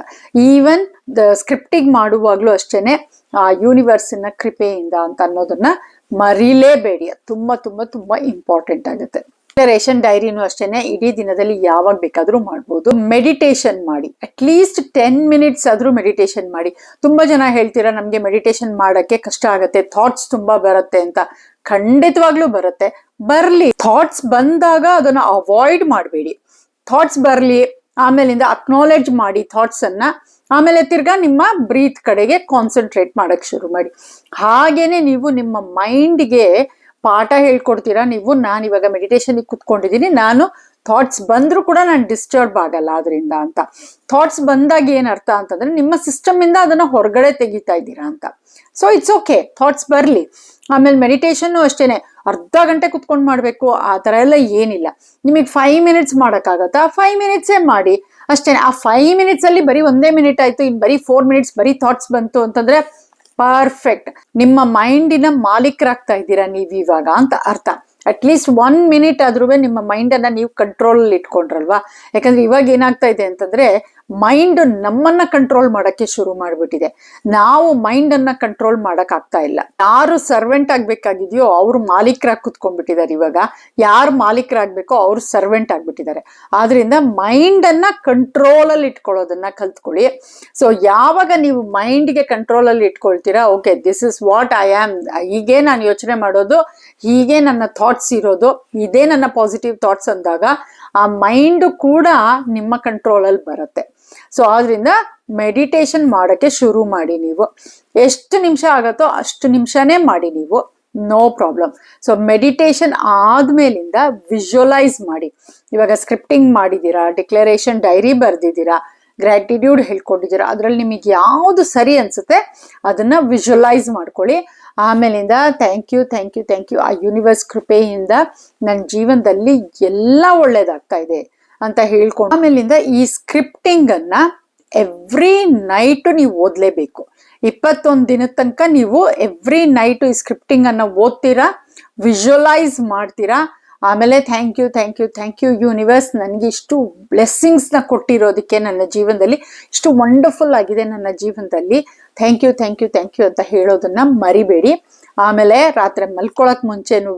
ಈವನ್ ದ ಸ್ಕ್ರಿಪ್ಟಿಂಗ್ ಮಾಡುವಾಗಲೂ ಅಷ್ಟೇನೆ ಆ ಯೂನಿವರ್ಸಿನ ಕೃಪೆಯಿಂದ ಅಂತ ಅನ್ನೋದನ್ನ ಮರಿಲೇಬೇಡಿ. ತುಂಬಾ ತುಂಬಾ ತುಂಬಾ ಇಂಪಾರ್ಟೆಂಟ್ ಆಗುತ್ತೆ. ರೇಷನ್ ಡೈರಿನೂ ಅಷ್ಟೇನೆ, ಇಡೀ ದಿನದಲ್ಲಿ ಯಾವಾಗ ಬೇಕಾದ್ರೂ ಮಾಡ್ಬೋದು. ಮೆಡಿಟೇಷನ್ ಮಾಡಿ. ಅಟ್ಲೀಸ್ಟ್ ಟೆನ್ ಮಿನಿಟ್ಸ್ ಆದ್ರೂ ಮೆಡಿಟೇಷನ್ ಮಾಡಿ. ತುಂಬಾ ಜನ ಹೇಳ್ತೀರಾ, ನಮಗೆ ಮೆಡಿಟೇಷನ್ ಮಾಡೋಕ್ಕೆ ಕಷ್ಟ ಆಗುತ್ತೆ ಥಾಟ್ಸ್ ತುಂಬಾ ಬರುತ್ತೆ ಅಂತ. ಖಂಡಿತವಾಗ್ಲೂ ಬರುತ್ತೆ. ಬರಲಿ. ಥಾಟ್ಸ್ ಬಂದಾಗ ಅದನ್ನ ಅವಾಯ್ಡ್ ಮಾಡಬೇಡಿ. ಥಾಟ್ಸ್ ಬರಲಿ. ಆಮೇಲಿಂದ ಅಕ್ನಾಲೆಜ್ ಮಾಡಿ ಥಾಟ್ಸನ್ನು ಆಮೇಲೆ ತಿರ್ಗಾ ನಿಮ್ಮ ಬ್ರೀತ್ ಕಡೆಗೆ ಕಾನ್ಸಂಟ್ರೇಟ್ ಮಾಡಕ್ ಶುರು ಮಾಡಿ. ಹಾಗೇನೆ ನೀವು ನಿಮ್ಮ ಮೈಂಡ್ಗೆ ಪಾಠ ಹೇಳ್ಕೊಡ್ತೀರಾ, ನೀವು, ನಾನು ಇವಾಗ ಮೆಡಿಟೇಷನ್ ಕುತ್ಕೊಂಡಿದ್ದೀನಿ ನಾನು ಥಾಟ್ಸ್ ಬಂದರೂ ಕೂಡ ನಾನು ಡಿಸ್ಟರ್ಬ್ ಆಗಲ್ಲ ಅದರಿಂದ ಅಂತ. ಥಾಟ್ಸ್ ಬಂದಾಗ ಏನು ಅರ್ಥ ಅಂತಂದ್ರೆ ನಿಮ್ಮ ಸಿಸ್ಟಮ್ ಇಂದ ಅದನ್ನ ಹೊರಗಡೆ ತೆಗಿತಾ ಇದ್ದೀರಾ ಅಂತ. ಸೊ ಇಟ್ಸ್ ಓಕೆ ಥಾಟ್ಸ್ ಬರಲಿ. ಆಮೇಲೆ ಮೆಡಿಟೇಷನ್ ಅಷ್ಟೇ ಅರ್ಧ ಗಂಟೆ ಕುತ್ಕೊಂಡು ಮಾಡಬೇಕು, ಆ ಥರ ಎಲ್ಲ ಏನಿಲ್ಲ. ನಿಮಗೆ ಫೈವ್ ಮಿನಿಟ್ಸ್ ಮಾಡೋಕ್ಕಾಗತ್ತಾ? ಫೈವ್ ಮಿನಿಟ್ಸೇ ಮಾಡಿ. ಅಷ್ಟೇನೆ ಆ ಫೈವ್ ಮಿನಿಟ್ಸ್ ಅಲ್ಲಿ ಬರೀ ಒಂದೇ ಮಿನಿಟ್ ಆಯ್ತು ಇನ್ನು ಬರೀ ಫೋರ್ ಮಿನಿಟ್ಸ್ ಬರೀ ಥಾಟ್ಸ್ ಬಂತು ಅಂತಂದ್ರೆ ಪರ್ಫೆಕ್ಟ್ ನಿಮ್ಮ ಮೈಂಡಿನ ಮಾಲೀಕರಾಗ್ತಾ ಇದ್ದೀರಾ ನೀವು ಇವಾಗ ಅಂತ ಅರ್ಥ. ಅಟ್ಲೀಸ್ಟ್ ಒನ್ ಮಿನಿಟ್ ಆದ್ರೂ ನಿಮ್ಮ ಮೈಂಡ್ ಅನ್ನ ನೀವು ಕಂಟ್ರೋಲ್ ಇಟ್ಕೊಂಡ್ರಲ್ವಾ? ಯಾಕಂದ್ರೆ ಇವಾಗ ಏನಾಗ್ತಾ ಇದೆ ಅಂತಂದ್ರೆ ಮೈಂಡ್ ನಮ್ಮನ್ನ ಕಂಟ್ರೋಲ್ ಮಾಡಕ್ಕೆ ಶುರು ಮಾಡ್ಬಿಟ್ಟಿದೆ. ನಾವು ಮೈಂಡ್ ಅನ್ನ ಕಂಟ್ರೋಲ್ ಮಾಡಕ್ ಇಲ್ಲ. ಯಾರು ಸರ್ವೆಂಟ್ ಆಗ್ಬೇಕಾಗಿದೆಯೋ ಅವ್ರು ಮಾಲೀಕರಾಗಿ ಕುತ್ಕೊಂಡ್ಬಿಟ್ಟಿದ್ದಾರೆ ಇವಾಗ. ಯಾರು ಮಾಲೀಕರಾಗಬೇಕೋ ಅವ್ರು ಸರ್ವೆಂಟ್ ಆಗ್ಬಿಟ್ಟಿದ್ದಾರೆ. ಆದ್ರಿಂದ ಮೈಂಡ್ ಅನ್ನ ಕಂಟ್ರೋಲ್ ಅಲ್ಲಿ ಇಟ್ಕೊಳ್ಳೋದನ್ನ ಕಲ್ತ್ಕೊಳ್ಳಿ. ಸೊ ಯಾವಾಗ ನೀವು ಮೈಂಡ್ಗೆ ಕಂಟ್ರೋಲ್ ಅಲ್ಲಿ ಇಟ್ಕೊಳ್ತೀರಾ okay this is what I am ಹೀಗೆ ನಾನು ಯೋಚನೆ ಮಾಡೋದು, ಹೀಗೆ ನನ್ನ ಥಾಟ್ಸ್ ಇರೋದು, ಇದೇ ನನ್ನ ಪಾಸಿಟಿವ್ ಥಾಟ್ಸ್ ಅಂದಾಗ ಆ ಮೈಂಡ್ ಕೂಡ ನಿಮ್ಮ ಕಂಟ್ರೋಲ್ ಅಲ್ಲಿ ಬರುತ್ತೆ. ಸೊ ಆದ್ರಿಂದ ಮೆಡಿಟೇಷನ್ ಮಾಡೋಕ್ಕೆ ಶುರು ಮಾಡಿ ನೀವು. ಎಷ್ಟು ನಿಮಿಷ ಆಗತ್ತೋ ಅಷ್ಟು ನಿಮಿಷನೇ ಮಾಡಿ ನೀವು. ನೋ ಪ್ರಾಬ್ಲಮ್ ಸೊ ಮೆಡಿಟೇಷನ್ ಆದ್ಮೇಲಿಂದ ವಿಜುವಲೈಸ್ ಮಾಡಿ. ಇವಾಗ ಸ್ಕ್ರಿಪ್ಟಿಂಗ್ ಮಾಡಿದ್ದೀರಾ ಡಿಕ್ಲರೇಷನ್ ಡೈರಿ ಬರೆದಿದ್ದೀರಾ ಗ್ರ್ಯಾಟಿಟ್ಯೂಡ್ ಹೇಳ್ಕೊಂಡಿದ್ದೀರಾ, ಅದರಲ್ಲಿ ನಿಮಗೆ ಯಾವುದು ಸರಿ ಅನಿಸುತ್ತೆ ಅದನ್ನು ವಿಜುವಲೈಸ್ ಮಾಡ್ಕೊಳ್ಳಿ. ಆಮೇಲಿಂದ thank you thank you thank you ಆ ಯೂನಿವರ್ಸ್ ಕೃಪೆಯಿಂದ ನನ್ನ ಜೀವನದಲ್ಲಿ ಎಲ್ಲ ಒಳ್ಳೇದಾಗ್ತಾ ಇದೆ. ಅಂತ ಹೇಳ್ಕೊಂಡು ಆಮೇಲಿಂದ ಈ ಸ್ಕ್ರಿಪ್ಟಿಂಗ್ ಅನ್ನ ಎವ್ರಿ ನೈಟ್ ನೀವು ಓದ್ಲೇಬೇಕು. ಇಪ್ಪತ್ತೊಂದು ದಿನದ ತನಕ ನೀವು ಎವ್ರಿ ನೈಟ್ ಈ ಸ್ಕ್ರಿಪ್ಟಿಂಗ್ ಅನ್ನ ಓದ್ತೀರಾ ವಿಜುವಲೈಸ್ ಮಾಡ್ತೀರಾ, ಆಮೇಲೆ thank you thank you thank you universe ನನಗೆ ಇಷ್ಟು ಬ್ಲೆಸ್ಸಿಂಗ್ಸ್ನ ಕೊಟ್ಟಿರೋದಕ್ಕೆ ನನ್ನ ಜೀವನದಲ್ಲಿ, ಇಷ್ಟು ವಂಡರ್ಫುಲ್ ಆಗಿದೆ ನನ್ನ ಜೀವನದಲ್ಲಿ thank you thank you thank you ಅಂತ ಹೇಳೋದನ್ನ ಮರಿಬೇಡಿ. ಆಮೇಲೆ ರಾತ್ರಿ ಮಲ್ಕೊಳಕ್ ಮುಂಚೆನೂ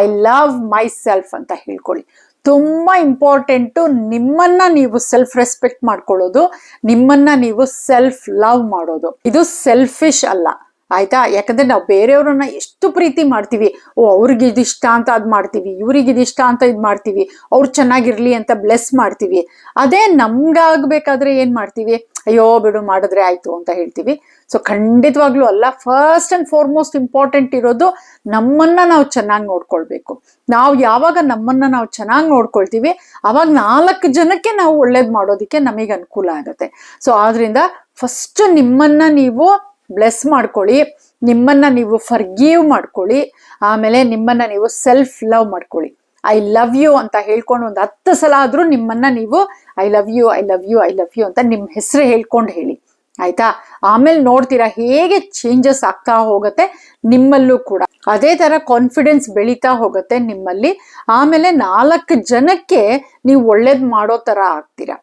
ಐ ಲವ್ ಮೈ ಸೆಲ್ಫ್ ಅಂತ ಹೇಳ್ಕೊಳ್ಳಿ. ತುಂಬಾ ಇಂಪಾರ್ಟೆಂಟು ನಿಮ್ಮನ್ನ ನೀವು ಸೆಲ್ಫ್ ರೆಸ್ಪೆಕ್ಟ್ ಮಾಡ್ಕೊಳ್ಳೋದು, ನಿಮ್ಮನ್ನ ನೀವು ಸೆಲ್ಫ್ ಲವ್ ಮಾಡೋದು. ಇದು ಸೆಲ್ಫಿಶ್ ಅಲ್ಲ. ಆಯ್ತಾ? ಯಾಕಂದ್ರೆ ನಾವು ಬೇರೆಯವ್ರನ್ನ ಎಷ್ಟು ಪ್ರೀತಿ ಮಾಡ್ತೀವಿ? ಓ, ಅವ್ರಿಗೆ ಇದಿಷ್ಟ ಅಂತ ಅದ್ ಮಾಡ್ತೀವಿ, ಇವ್ರಿಗೆ ಇದಿಷ್ಟ ಅಂತ ಇದ್ ಮಾಡ್ತೀವಿ, ಅವ್ರು ಚೆನ್ನಾಗಿರ್ಲಿ ಅಂತ ಬ್ಲೆಸ್ ಮಾಡ್ತೀವಿ. ಅದೇ ನಮ್ಗಾಗ್ಬೇಕಾದ್ರೆ ಏನು ಮಾಡ್ತೀವಿ? ಅಯ್ಯೋ, ಬಿಡು, ಮಾಡಿದ್ರೆ ಆಯ್ತು ಅಂತ ಹೇಳ್ತೀವಿ. ಸೊ ಖಂಡಿತವಾಗ್ಲೂ ಅಲ್ಲ ಫಸ್ಟ್ ಅಂಡ್ ಫಾರ್ಮೋಸ್ಟ್ ಇಂಪಾರ್ಟೆಂಟ್ ಇರೋದು ನಮ್ಮನ್ನ ನಾವು ಚೆನ್ನಾಗಿ ನೋಡ್ಕೊಳ್ಬೇಕು. ನಾವು ಯಾವಾಗ ನಮ್ಮನ್ನ ನಾವು ಚೆನ್ನಾಗಿ ನೋಡ್ಕೊಳ್ತೀವಿ, ಅವಾಗ ನಾಲ್ಕು ಜನಕ್ಕೆ ನಾವು ಒಳ್ಳೇದ್ ಮಾಡೋದಕ್ಕೆ ನಮಗೆ ಅನುಕೂಲ ಆಗುತ್ತೆ. ಸೊ ಆದ್ರಿಂದ ಫಸ್ಟ್ ನಿಮ್ಮನ್ನ ನೀವು ಬ್ಲೆಸ್ ಮಾಡ್ಕೊಳ್ಳಿ. ನಿಮ್ಮನ್ನ ನೀವು ಫರ್ಗೀವ್ ಮಾಡ್ಕೊಳ್ಳಿ. ಆಮೇಲೆ ನಿಮ್ಮನ್ನ ನೀವು ಸೆಲ್ಫ್ ಲವ್ ಮಾಡ್ಕೊಳ್ಳಿ. ಐ ಲವ್ ಯು ಅಂತ ಹೇಳ್ಕೊಂಡು ಒಂದು ಹತ್ತು ಸಲ ಆದ್ರೂ ನಿಮ್ಮನ್ನ ನೀವು I love you I love you I love you ಅಂತ ನಿಮ್ಮ ಹೆಸರು ಹೇಳ್ಕೊಂಡು ಹೇಳಿ. ಆಯ್ತಾ? ಆಮೇಲೆ ನೋಡ್ತೀರಾ ಹೇಗೆ ಚೇಂಜಸ್ ಆಗ್ತಾ ಹೋಗುತ್ತೆ ನಿಮ್ಮಲ್ಲೂ ಕೂಡ. ಅದೇ ತರ ಕಾನ್ಫಿಡೆನ್ಸ್ ಬೆಳೀತಾ ಹೋಗುತ್ತೆ ನಿಮ್ಮಲ್ಲಿ. ಆಮೇಲೆ ನಾಲ್ಕು ಜನಕ್ಕೆ ನೀವು ಒಳ್ಳೇದ್ ಮಾಡೋ ತರ ಆಗ್ತೀರಾ.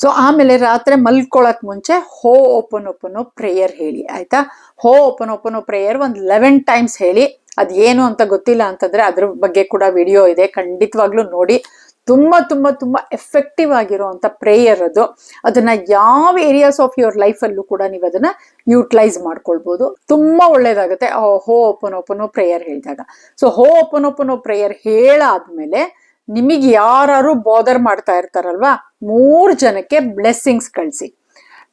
ಸೊ ಆಮೇಲೆ ರಾತ್ರಿ ಮಲ್ಕೊಳಕ್ ಮುಂಚೆ ಹೋ, ಓಪನ್ ಓಪನ್, ಪ್ರೇಯರ್ ಹೇಳಿ, ಆಯ್ತಾ? ಹೋ, ಓಪನ್ ಓಪನ್, ಪ್ರೇಯರ್ ಒಂದು ಲೆವೆನ್ ಟೈಮ್ಸ್ ಹೇಳಿ. ಅದ್ ಏನು ಅಂತ ಗೊತ್ತಿಲ್ಲ ಅಂತಂದ್ರೆ ಅದ್ರ ಬಗ್ಗೆ ಕೂಡ ವಿಡಿಯೋ ಇದೆ, ಖಂಡಿತವಾಗ್ಲೂ ನೋಡಿ. ತುಂಬ ತುಂಬ ತುಂಬ ಎಫೆಕ್ಟಿವ್ ಆಗಿರುವಂಥ ಪ್ರೇಯರ್ ಅದು. ಅದನ್ನ ಯಾವ ಏರಿಯಾಸ್ ಆಫ್ ಯುವರ್ ಲೈಫ್ ಅಲ್ಲೂ ಕೂಡ ನೀವು ಅದನ್ನ ಯೂಟಿಲೈಸ್ ಮಾಡ್ಕೊಳ್ಬಹುದು ತುಂಬ ಒಳ್ಳೇದಾಗುತ್ತೆ. ಆ ಹೋ, ಓಪನ್ ಓಪನ್, ಪ್ರೇಯರ್ ಹೇಳಿದಾಗ. ಸೊ ಹೋ, ಓಪನ್ ಓಪನ್, ಪ್ರೇಯರ್ ಹೇಳಾದ್ಮೇಲೆ ನಿಮಗೆ ಯಾರು ಬಾದರ್ ಮಾಡ್ತಾ ಇರ್ತಾರಲ್ವಾ? ಮೂರು ಜನಕ್ಕೆ ಬ್ಲೆಸ್ಸಿಂಗ್ಸ್ ಕಳಿಸಿ.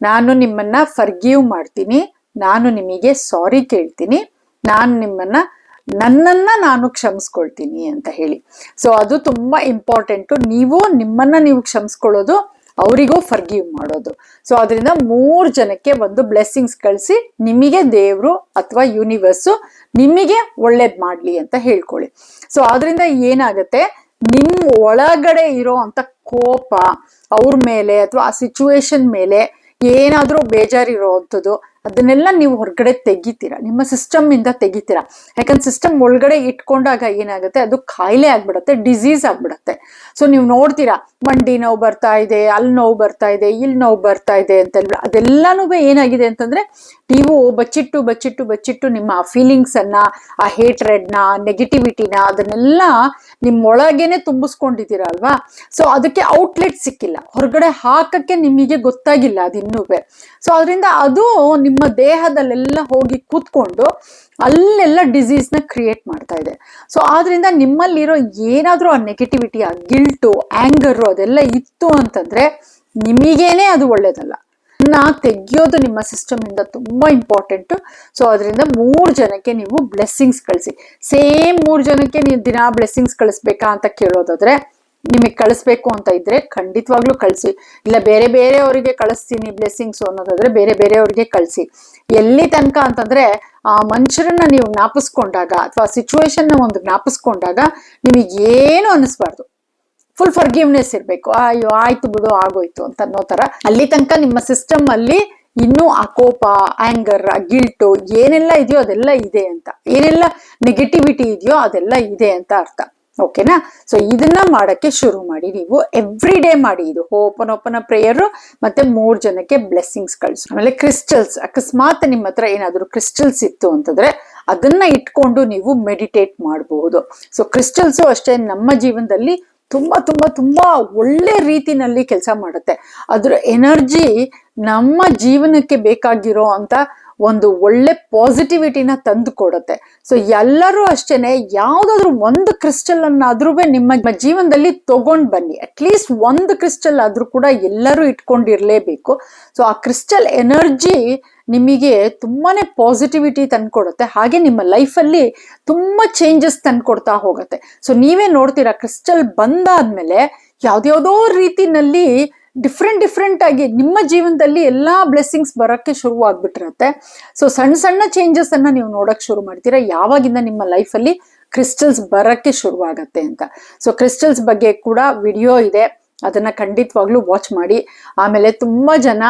ನಾನು ನಿಮ್ಮನ್ನ ಫರ್ಗೀವ್ ಮಾಡ್ತೀನಿ. ನಾನು ನಿಮಗೆ ಸಾರಿ ಕೇಳ್ತೀನಿ. ನಾನು ನಿಮ್ಮನ್ನ, ನನ್ನನ್ನ ನಾನು ಕ್ಷಮಿಸ್ಕೊಳ್ತೀನಿ ಅಂತ ಹೇಳಿ. ಸೊ ಅದು ತುಂಬಾ ಇಂಪಾರ್ಟೆಂಟು ನೀವು ನಿಮ್ಮನ್ನ ನೀವು ಕ್ಷಮಿಸ್ಕೊಳ್ಳೋದು, ಅವರಿಗೂ ಫರ್ಗೀವ್ ಮಾಡೋದು. ಸೊ ಅದರಿಂದ ಮೂರು ಜನಕ್ಕೆ ಒಂದು ಬ್ಲೆಸ್ಸಿಂಗ್ಸ್ ಕಳಿಸಿ, ನಿಮಗೆ ದೇವರು ಅಥವಾ ಯೂನಿವರ್ಸು ನಿಮಗೆ ಒಳ್ಳೇದು ಮಾಡ್ಲಿ ಅಂತ ಹೇಳ್ಕೊಳ್ಳಿ. ಸೊ ಅದರಿಂದ ಏನಾಗುತ್ತೆ? ನಿಮ್ ಒಳಗಡೆ ಇರೋ ಅಂತ ಕೋಪ ಅವ್ರ ಮೇಲೆ ಅಥವಾ ಆ ಸಿಚುವೇಶನ್ ಮೇಲೆ ಏನಾದ್ರೂ ಬೇಜಾರಿರೋವಂಥದ್ದು ಅದನ್ನೆಲ್ಲ ನೀವು ಹೊರಗಡೆ ತೆಗಿತೀರಾ? ನಿಮ್ಮ ಸಿಸ್ಟಮ್ ಇಂದ ತೆಗಿತೀರಾ? ಯಾಕಂದ್ರೆ ಸಿಸ್ಟಮ್ ಒಳಗಡೆ ಇಟ್ಕೊಂಡಾಗ ಏನಾಗುತ್ತೆ? ಅದು ಕಾಯಿಲೆ ಆಗ್ಬಿಡತ್ತೆ ಡಿಸೀಸ್ ಆಗ್ಬಿಡತ್ತೆ. ಸೊ ನೀವು ನೋಡ್ತೀರಾ, ಮಂಡಿ ನೋವು ಬರ್ತಾ ಇದೆ ಅಲ್ಲಿ ನೋವು ಬರ್ತಾ ಇದೆ ಇಲ್ಲಿ ನೋವು ಬರ್ತಾ ಇದೆ ಅಂತ ಹೇಳಿ ಅದೆಲ್ಲಾನು ಏನಾಗಿದೆ ಅಂತಂದ್ರೆ ನೀವು ಬಚ್ಚಿಟ್ಟು ಬಚ್ಚಿಟ್ಟು ಬಚ್ಚಿಟ್ಟು ನಿಮ್ಮ ಫೀಲಿಂಗ್ಸ್ ಅನ್ನ, ಆ ಹೇಟ್ರೆಡ್ನ ನೆಗೆಟಿವಿಟಿನ ಅದನ್ನೆಲ್ಲ ನಿಮ್ಮೊಳಗೇನೆ ತುಂಬಿಸ್ಕೊಂಡಿದ್ದೀರ ಅಲ್ವಾ? ಸೊ ಅದಕ್ಕೆ ಔಟ್ಲೆಟ್ ಸಿಕ್ಕಿಲ್ಲ. ಹೊರಗಡೆ ಹಾಕಕ್ಕೆ ನಿಮಗೆ ಗೊತ್ತಾಗಿಲ್ಲ ಅದಿನ್ನೂ ಸೊ ಅದರಿಂದ ಅದು ನಿಮ್ಮ ದೇಹದಲ್ಲೆಲ್ಲ ಹೋಗಿ ಕೂತ್ಕೊಂಡು ಅಲ್ಲೆಲ್ಲ ಡಿಸೀಸ್ನ ಕ್ರಿಯೇಟ್ ಮಾಡ್ತಾ ಇದೆ. ಸೊ ಆದ್ರಿಂದ ನಿಮ್ಮಲ್ಲಿರೋ ಏನಾದರೂ ಆ ನೆಗೆಟಿವಿಟಿ ಆ ಗಿಲ್ಟು ಆ್ಯಂಗರು ಅದೆಲ್ಲ ಇತ್ತು ಅಂತಂದ್ರೆ ನಿಮಗೇನೆ ಅದು ಒಳ್ಳೇದಲ್ಲ. ನಾ ತೆಗೆಯೋದು ನಿಮ್ಮ ಸಿಸ್ಟಮ್ ಇಂದ ತುಂಬಾ ಇಂಪಾರ್ಟೆಂಟ್ ಸೊ ಅದರಿಂದ ಮೂರು ಜನಕ್ಕೆ ನೀವು ಬ್ಲೆಸ್ಸಿಂಗ್ಸ್ ಕಳಿಸಿ. ಸೇಮ್ ಮೂರು ಜನಕ್ಕೆ ನೀವು ದಿನ ಬ್ಲೆಸ್ಸಿಂಗ್ಸ್ ಕಳಿಸ್ಬೇಕಾ ಅಂತ ಕೇಳೋದಾದ್ರೆ ನಿಮಗೆ ಕಳಿಸ್ಬೇಕು ಅಂತ ಇದ್ರೆ ಖಂಡಿತವಾಗ್ಲೂ ಕಳಿಸಿ. ಇಲ್ಲ, ಬೇರೆ ಬೇರೆಯವರಿಗೆ ಕಳಿಸ್ತೀನಿ ಬ್ಲೆಸ್ಸಿಂಗ್ಸ್ ಅನ್ನೋದಾದ್ರೆ ಬೇರೆ ಬೇರೆ ಬೇರೆಯವರಿಗೆ ಕಳಿಸಿ. ಎಲ್ಲಿ ತನಕ ಅಂತಂದ್ರೆ, ಆ ಮನುಷ್ಯರನ್ನ ನೀವು ಜ್ಞಾಪಿಸ್ಕೊಂಡಾಗ ಅಥವಾ ಸಿಚುವೇಶನ್ ಒಂದು ಜ್ಞಾಪಿಸ್ಕೊಂಡಾಗ ನಿಮಗೆ ಏನು ಅನ್ನಿಸ್ಬಾರ್ದು. ಫುಲ್ ಫರ್ಗಿವ್ನೆಸ್ ಇರಬೇಕು. ಅಯ್ಯೋ, ಆಯ್ತು ಬಿಡು, ಆಗೋಯ್ತು ಅಂತ ಅನ್ನೋ ತರ. ಅಲ್ಲಿ ತನಕ ನಿಮ್ಮ ಸಿಸ್ಟಮ್ ಅಲ್ಲಿ ಇನ್ನೂ ಆ ಕೋಪ ಆಂಗರ್ ಆ ಗಿಲ್ಟು ಏನೆಲ್ಲ ಇದೆಯೋ ಅದೆಲ್ಲ ಇದೆ ಅಂತ. ಏನೆಲ್ಲ ನೆಗೆಟಿವಿಟಿ ಇದೆಯೋ ಅದೆಲ್ಲ ಇದೆ ಅಂತ ಅರ್ಥ. ಓಕೆನಾ ಸೊ ಇದನ್ನ ಮಾಡಕ್ಕೆ ಶುರು ಮಾಡಿ. ನೀವು ಎವ್ರಿ ಡೇ ಮಾಡಿ. ಇದು ಓಪನ್ ಓಪನ್ ಪ್ರೇಯರ್ ಮತ್ತೆ ಮೂರ್ ಜನಕ್ಕೆ ಬ್ಲೆಸ್ಸಿಂಗ್ಸ್ ಕಳಿಸು. ಆಮೇಲೆ ಕ್ರಿಸ್ಟಲ್ಸ್ ಅಕಸ್ಮಾತ್ ನಿಮ್ಮ ಹತ್ರ ಏನಾದ್ರು ಕ್ರಿಸ್ಟಲ್ಸ್ ಇತ್ತು ಅಂತಂದ್ರೆ ಅದನ್ನ ಇಟ್ಕೊಂಡು ನೀವು ಮೆಡಿಟೇಟ್ ಮಾಡಬಹುದು ಸೊ ಕ್ರಿಸ್ಟಲ್ಸು ಅಷ್ಟೇ ನಮ್ಮ ಜೀವನದಲ್ಲಿ ತುಂಬಾ ತುಂಬಾ ತುಂಬಾ ಒಳ್ಳೆ ರೀತಿನಲ್ಲಿ ಕೆಲಸ ಮಾಡುತ್ತೆ. ಅದ್ರ ಎನರ್ಜಿ ನಮ್ಮ ಜೀವನಕ್ಕೆ ಬೇಕಾಗಿರೋ ಅಂತ ಒಂದು ಒಳ್ಳೆ ಪಾಸಿಟಿವಿಟಿನ ತಂದು ಕೊಡುತ್ತೆ. ಸೊ ಎಲ್ಲರೂ ಅಷ್ಟೇನೆ ಯಾವ್ದಾದ್ರು ಒಂದು ಕ್ರಿಸ್ಟಲ್ ಅನ್ನಾದ್ರೂ ನಿಮ್ಮ ಜೀವನದಲ್ಲಿ ತಗೊಂಡ್ ಬನ್ನಿ. ಅಟ್ಲೀಸ್ಟ್ ಒಂದು ಕ್ರಿಸ್ಟಲ್ ಆದ್ರೂ ಕೂಡ ಎಲ್ಲರೂ ಇಟ್ಕೊಂಡಿರ್ಲೇಬೇಕು. ಸೊ ಆ ಕ್ರಿಸ್ಟಲ್ ಎನರ್ಜಿ ನಿಮಗೆ ತುಂಬಾನೇ ಪಾಸಿಟಿವಿಟಿ ತಂದ್ಕೊಡುತ್ತೆ ಹಾಗೆ ನಿಮ್ಮ ಲೈಫಲ್ಲಿ ತುಂಬ ಚೇಂಜಸ್ ತಂದ್ಕೊಡ್ತಾ ಹೋಗುತ್ತೆ. ಸೊ ನೀವೇ ನೋಡ್ತೀರಾ ಕ್ರಿಸ್ಟಲ್ ಬಂದಾದ್ಮೇಲೆ ಯಾವ್ದ್ಯಾವುದೋ ರೀತಿನಲ್ಲಿ ಡಿಫ್ರೆಂಟ್ ಡಿಫ್ರೆಂಟ್ ಆಗಿ ನಿಮ್ಮ ಜೀವನದಲ್ಲಿ ಎಲ್ಲ ಬ್ಲೆಸ್ಸಿಂಗ್ಸ್ ಬರೋಕ್ಕೆ ಶುರು ಸೊ ಸಣ್ಣ ಸಣ್ಣ ಚೇಂಜಸ್ ಅನ್ನ ನೀವು ನೋಡಕ್ ಶುರು ಮಾಡ್ತೀರಾ? ಯಾವಾಗಿಂದ ನಿಮ್ಮ ಲೈಫಲ್ಲಿ ಕ್ರಿಸ್ಟಲ್ಸ್ ಬರಕ್ಕೆ ಶುರುವಾಗತ್ತೆ ಅಂತ. ಸೊ ಕ್ರಿಸ್ಟಲ್ಸ್ ಬಗ್ಗೆ ಕೂಡ ವಿಡಿಯೋ ಇದೆ. ಅದನ್ನ ಖಂಡಿತವಾಗ್ಲೂ ವಾಚ್ ಮಾಡಿ. ಆಮೇಲೆ ತುಂಬಾ ಜನ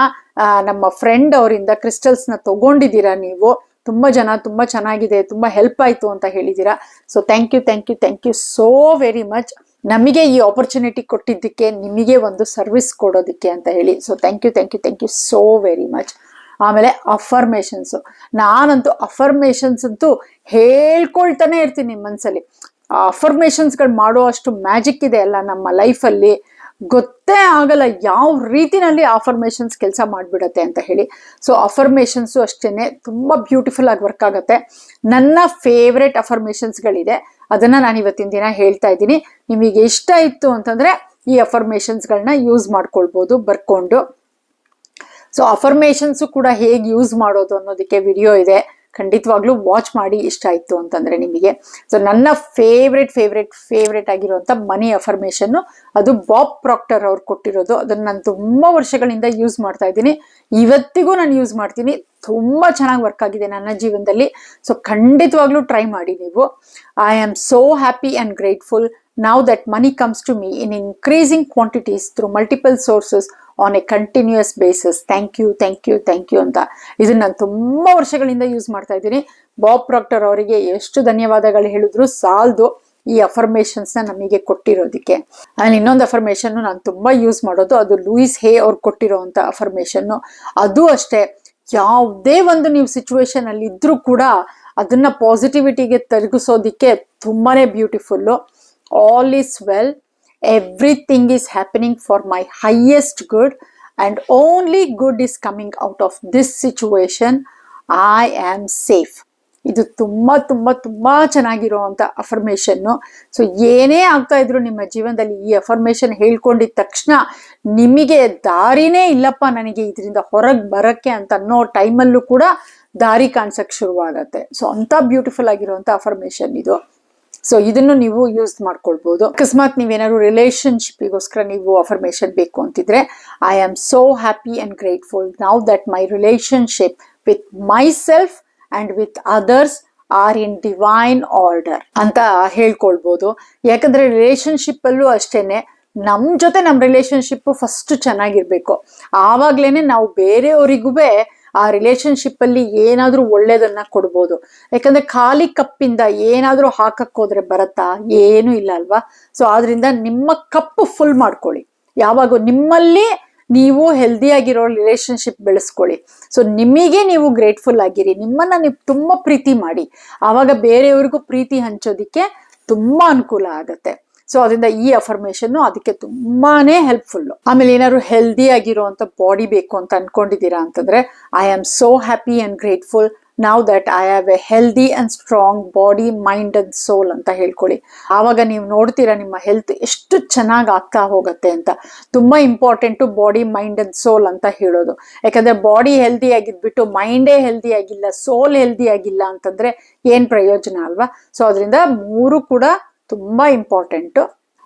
ನಮ್ಮ ಫ್ರೆಂಡ್ ಅವರಿಂದ ಕ್ರಿಸ್ಟಲ್ಸ್ನ ತಗೊಂಡಿದ್ದೀರಾ ನೀವು? ತುಂಬಾ ಜನ, ತುಂಬಾ ಚೆನ್ನಾಗಿದೆ, ತುಂಬಾ ಹೆಲ್ಪ್ ಆಯ್ತು ಅಂತ ಹೇಳಿದ್ದೀರಾ? So thank you thank you thank you so very much ನಮಗೆ ಈ ಆಪರ್ಚುನಿಟಿ ಕೊಟ್ಟಿದ್ದಕ್ಕೆ ನಿಮಗೆ ಒಂದು ಸರ್ವಿಸ್ ಕೊಡೋದಕ್ಕೆ ಅಂತ ಹೇಳಿ. So thank you thank you thank you so very much ಆಮೇಲೆ ಅಫರ್ಮೇಷನ್ಸು ನಾನಂತೂ ಅಫರ್ಮೇಷನ್ಸ್ ಅಂತೂ ಹೇಳ್ಕೊಳ್ತಾನೆ ಇರ್ತೀನಿ ಮನಸ್ಸಲ್ಲಿ ಆ ಅಫರ್ಮೇಷನ್ಸ್ಗಳು ಮಾಡೋ ಅಷ್ಟು ಮ್ಯಾಜಿಕ್ ಇದೆ ಅಲ್ಲ ನಮ್ಮ ಲೈಫಲ್ಲಿ ಗೊತ್ತೇ ಆಗಲ್ಲ ಯಾವ ರೀತಿನಲ್ಲಿ ಅಫರ್ಮೇಷನ್ಸ್ ಕೆಲಸ ಮಾಡಿಬಿಡತ್ತೆ ಅಂತ ಹೇಳಿ. ಸೊ ಅಫರ್ಮೇಷನ್ಸು ಅಷ್ಟೇ ತುಂಬ ಬ್ಯೂಟಿಫುಲ್ ಆಗಿ ವರ್ಕ್ ಆಗುತ್ತೆ. ನನ್ನ ಫೇವ್ರೆಟ್ ಅಫರ್ಮೇಷನ್ಸ್ಗಳಿದೆ ಅದನ್ನು ನಾನು ಇವತ್ತಿನ ದಿನ ಹೇಳ್ತಾ ಇದ್ದೀನಿ. ನಿಮಗೆ ಇಷ್ಟ ಇತ್ತು ಅಂತಂದರೆ ಈ ಅಫರ್ಮೇಷನ್ಸ್ಗಳನ್ನ ಯೂಸ್ ಮಾಡ್ಕೊಳ್ಬೋದು, ಬರ್ಕೊಂಡು. ಸೊ ಅಫರ್ಮೇಷನ್ಸು ಕೂಡ ಹೇಗೆ ಯೂಸ್ ಮಾಡೋದು ಅನ್ನೋದಕ್ಕೆ ವಿಡಿಯೋ ಇದೆ. ಖಂಡಿತವಾಗ್ಲೂ ವಾಚ್ ಮಾಡಿ ಇಷ್ಟ ಆಯ್ತು ಅಂತಂದ್ರೆ ನಿಮಗೆ. ಸೊ ನನ್ನ ಫೇವ್ರೆಟ್ ಫೇವ್ರೆಟ್ ಫೇವ್ರೆಟ್ ಆಗಿರುವಂತ ಮನಿ ಅಫರ್ಮೇಷನ್ನು ಅದು ಬಾಬ್ ಪ್ರಾಕ್ಟರ್ ಅವ್ರು ಕೊಟ್ಟಿರೋದು. ಅದನ್ನ ನಾನು ತುಂಬಾ ವರ್ಷಗಳಿಂದ ಯೂಸ್ ಮಾಡ್ತಾ ಇದ್ದೀನಿ. ಇವತ್ತಿಗೂ ನಾನು ಯೂಸ್ ಮಾಡ್ತೀನಿ. ತುಂಬಾ ಚೆನ್ನಾಗಿ ವರ್ಕ್ ಆಗಿದೆ ನನ್ನ ಜೀವನದಲ್ಲಿ. ಸೊ ಖಂಡಿತವಾಗ್ಲೂ ಟ್ರೈ ಮಾಡಿ ನೀವು. I am so happy and grateful now that money comes to me in increasing quantities through multiple sources on a continuous basis thank you thank you thank you ಅಂತ. ಇದನ್ನು ನಾನು ತುಂಬ ವರ್ಷಗಳಿಂದ ಯೂಸ್ ಮಾಡ್ತಾ ಇದ್ದೀನಿ. ಬಾಬ್ ಪ್ರಾಕ್ಟರ್ ಅವರಿಗೆ ಎಷ್ಟು ಧನ್ಯವಾದಗಳು ಹೇಳಿದ್ರು. ಸಾಲದು ಈ ಅಫರ್ಮೇಷನ್ಸ್ನ ನಮಗೆ ಕೊಟ್ಟಿರೋದಕ್ಕೆ. ಆ್ಯಂಡ್ ಇನ್ನೊಂದು ಅಫರ್ಮೇಷನ್ನು ನಾನು ತುಂಬ ಯೂಸ್ ಮಾಡೋದು. ಅದು ಲೂಯಿಸ್ ಹೇ ಅವ್ರು ಕೊಟ್ಟಿರೋವಂಥ ಅಫರ್ಮೇಷನ್ನು ಅದು ಅಷ್ಟೇ. ಯಾವುದೇ ಒಂದು ನೀವು ಸಿಚುವೇಶನ್ ಅಲ್ಲಿ ಇದ್ರೂ ಕೂಡ ಅದನ್ನ ಪಾಸಿಟಿವಿಟಿಗೆ ತಿರುಗಿಸೋದಕ್ಕೆ ತುಂಬಾ beautiful all is well. Everything is happening for my highest good and only good is coming out of this situation. I am safe. ಇದು ತುಂಬ ತುಂಬ ತುಂಬ ಚೆನ್ನಾಗಿರುವಂಥ ಅಫರ್ಮೇಷನ್ನು ಸೊ ಏನೇ ಆಗ್ತಾ ಇದ್ರು ನಿಮ್ಮ ಜೀವನದಲ್ಲಿ ಈ ಅಫರ್ಮೇಷನ್ ಹೇಳ್ಕೊಂಡಿದ್ದ ತಕ್ಷಣ ನಿಮಗೆ ದಾರಿನೇ ಇಲ್ಲಪ್ಪ ನನಗೆ ಇದರಿಂದ ಹೊರಗೆ ಬರೋಕ್ಕೆ ಅಂತ ಅನ್ನೋ ಟೈಮಲ್ಲೂ ಕೂಡ ದಾರಿ ಕಾಣಿಸೋಕ್ಕೆ ಶುರುವಾಗತ್ತೆ. ಸೊ ಅಂಥ ಬ್ಯೂಟಿಫುಲ್ ಆಗಿರುವಂಥ ಅಫರ್ಮೇಷನ್ ಇದು. ಸೊ ಇದನ್ನು ನೀವು ಯೂಸ್ ಮಾಡ್ಕೊಳ್ಬಹುದು ಅಕಸ್ಮಾತ್ ನೀವೇನಾದ್ರು ರಿಲೇಶನ್ಶಿಪ್ಗೋಸ್ಕರ ನೀವು ಅಫರ್ಮೇಶನ್ ಬೇಕು ಅಂತಿದ್ರೆ I am so happy and grateful now that my relationship with myself and with others are in divine order ಅಂತ ಹೇಳ್ಕೊಳ್ಬೋದು. ಯಾಕಂದ್ರೆ ರಿಲೇಶನ್ಶಿಪ್ ಅಲ್ಲೂ ಅಷ್ಟೇನೆ ನಮ್ಮ ಜೊತೆ ನಮ್ಮ ರಿಲೇಶನ್ಶಿಪ್ ಫಸ್ಟ್ ಚೆನ್ನಾಗಿರ್ಬೇಕು. ಆವಾಗ್ಲೇನೆ ನಾವು ಬೇರೆಯವರಿಗೂ ಆ ರಿಲೇಶನ್ಶಿಪ್ ಅಲ್ಲಿ ಏನಾದ್ರೂ ಒಳ್ಳೇದನ್ನ ಕೊಡ್ಬೋದು. ಯಾಕಂದ್ರೆ ಖಾಲಿ ಕಪ್ಪಿಂದ ಏನಾದ್ರೂ ಹಾಕಕ್ ಹೋದ್ರೆ ಬರತ್ತಾ? ಏನು ಇಲ್ಲ ಅಲ್ವಾ? ಸೊ ಆದ್ರಿಂದ ನಿಮ್ಮ ಕಪ್ ಫುಲ್ ಮಾಡ್ಕೊಳ್ಳಿ. ಯಾವಾಗ ನಿಮ್ಮಲ್ಲಿ ನೀವು ಹೆಲ್ದಿ ಆಗಿರೋ ರಿಲೇಶನ್ಶಿಪ್ ಬೆಳೆಸ್ಕೊಳ್ಳಿ. ಸೊ ನಿಮಗೆ ನೀವು ಗ್ರೇಟ್ಫುಲ್ ಆಗಿರಿ. ನಿಮ್ಮನ್ನ ನೀವು ತುಂಬಾ ಪ್ರೀತಿ ಮಾಡಿ. ಆವಾಗ ಬೇರೆಯವ್ರಿಗೂ ಪ್ರೀತಿ ಹಂಚೋದಿಕ್ಕೆ ತುಂಬಾ ಅನುಕೂಲ ಆಗತ್ತೆ. ಸೊ ಅದರಿಂದ ಈ ಅಫರ್ಮೇಶನ್ ಅದಕ್ಕೆ ತುಂಬಾನೇ ಹೆಲ್ಪ್ಫುಲ್ ಆಮೇಲೆ ಏನಾದ್ರು ಹೆಲ್ದಿ ಆಗಿರುವಂತ ಬಾಡಿ ಬೇಕು ಅಂತ ಅನ್ಕೊಂಡಿದ್ದೀರಾ ಅಂತಂದ್ರೆ I am so happy and grateful now that I have a healthy and strong body mind and soul ಅಂತ ಹೇಳ್ಕೊಳ್ಳಿ. ಆವಾಗ ನೀವು ನೋಡ್ತೀರಾ ನಿಮ್ಮ ಹೆಲ್ತ್ ಎಷ್ಟು ಚೆನ್ನಾಗಿ ಆಗ್ತಾ ಹೋಗುತ್ತೆ ಅಂತ. ತುಂಬಾ important body mind and soul ಅಂತ ಹೇಳೋದು. ಯಾಕಂದ್ರೆ ಬಾಡಿ ಹೆಲ್ದಿ ಆಗಿದ್ಬಿಟ್ಟು ಮೈಂಡೇ ಹೆಲ್ದಿ ಆಗಿಲ್ಲ ಸೋಲ್ ಹೆಲ್ದಿ ಆಗಿಲ್ಲ ಅಂತಂದ್ರೆ ಏನ್ ಪ್ರಯೋಜನ ಅಲ್ವಾ? ಸೊ ಅದರಿಂದ ಮೂರು ಕೂಡ ತುಂಬಾ ಇಂಪಾರ್ಟೆಂಟ್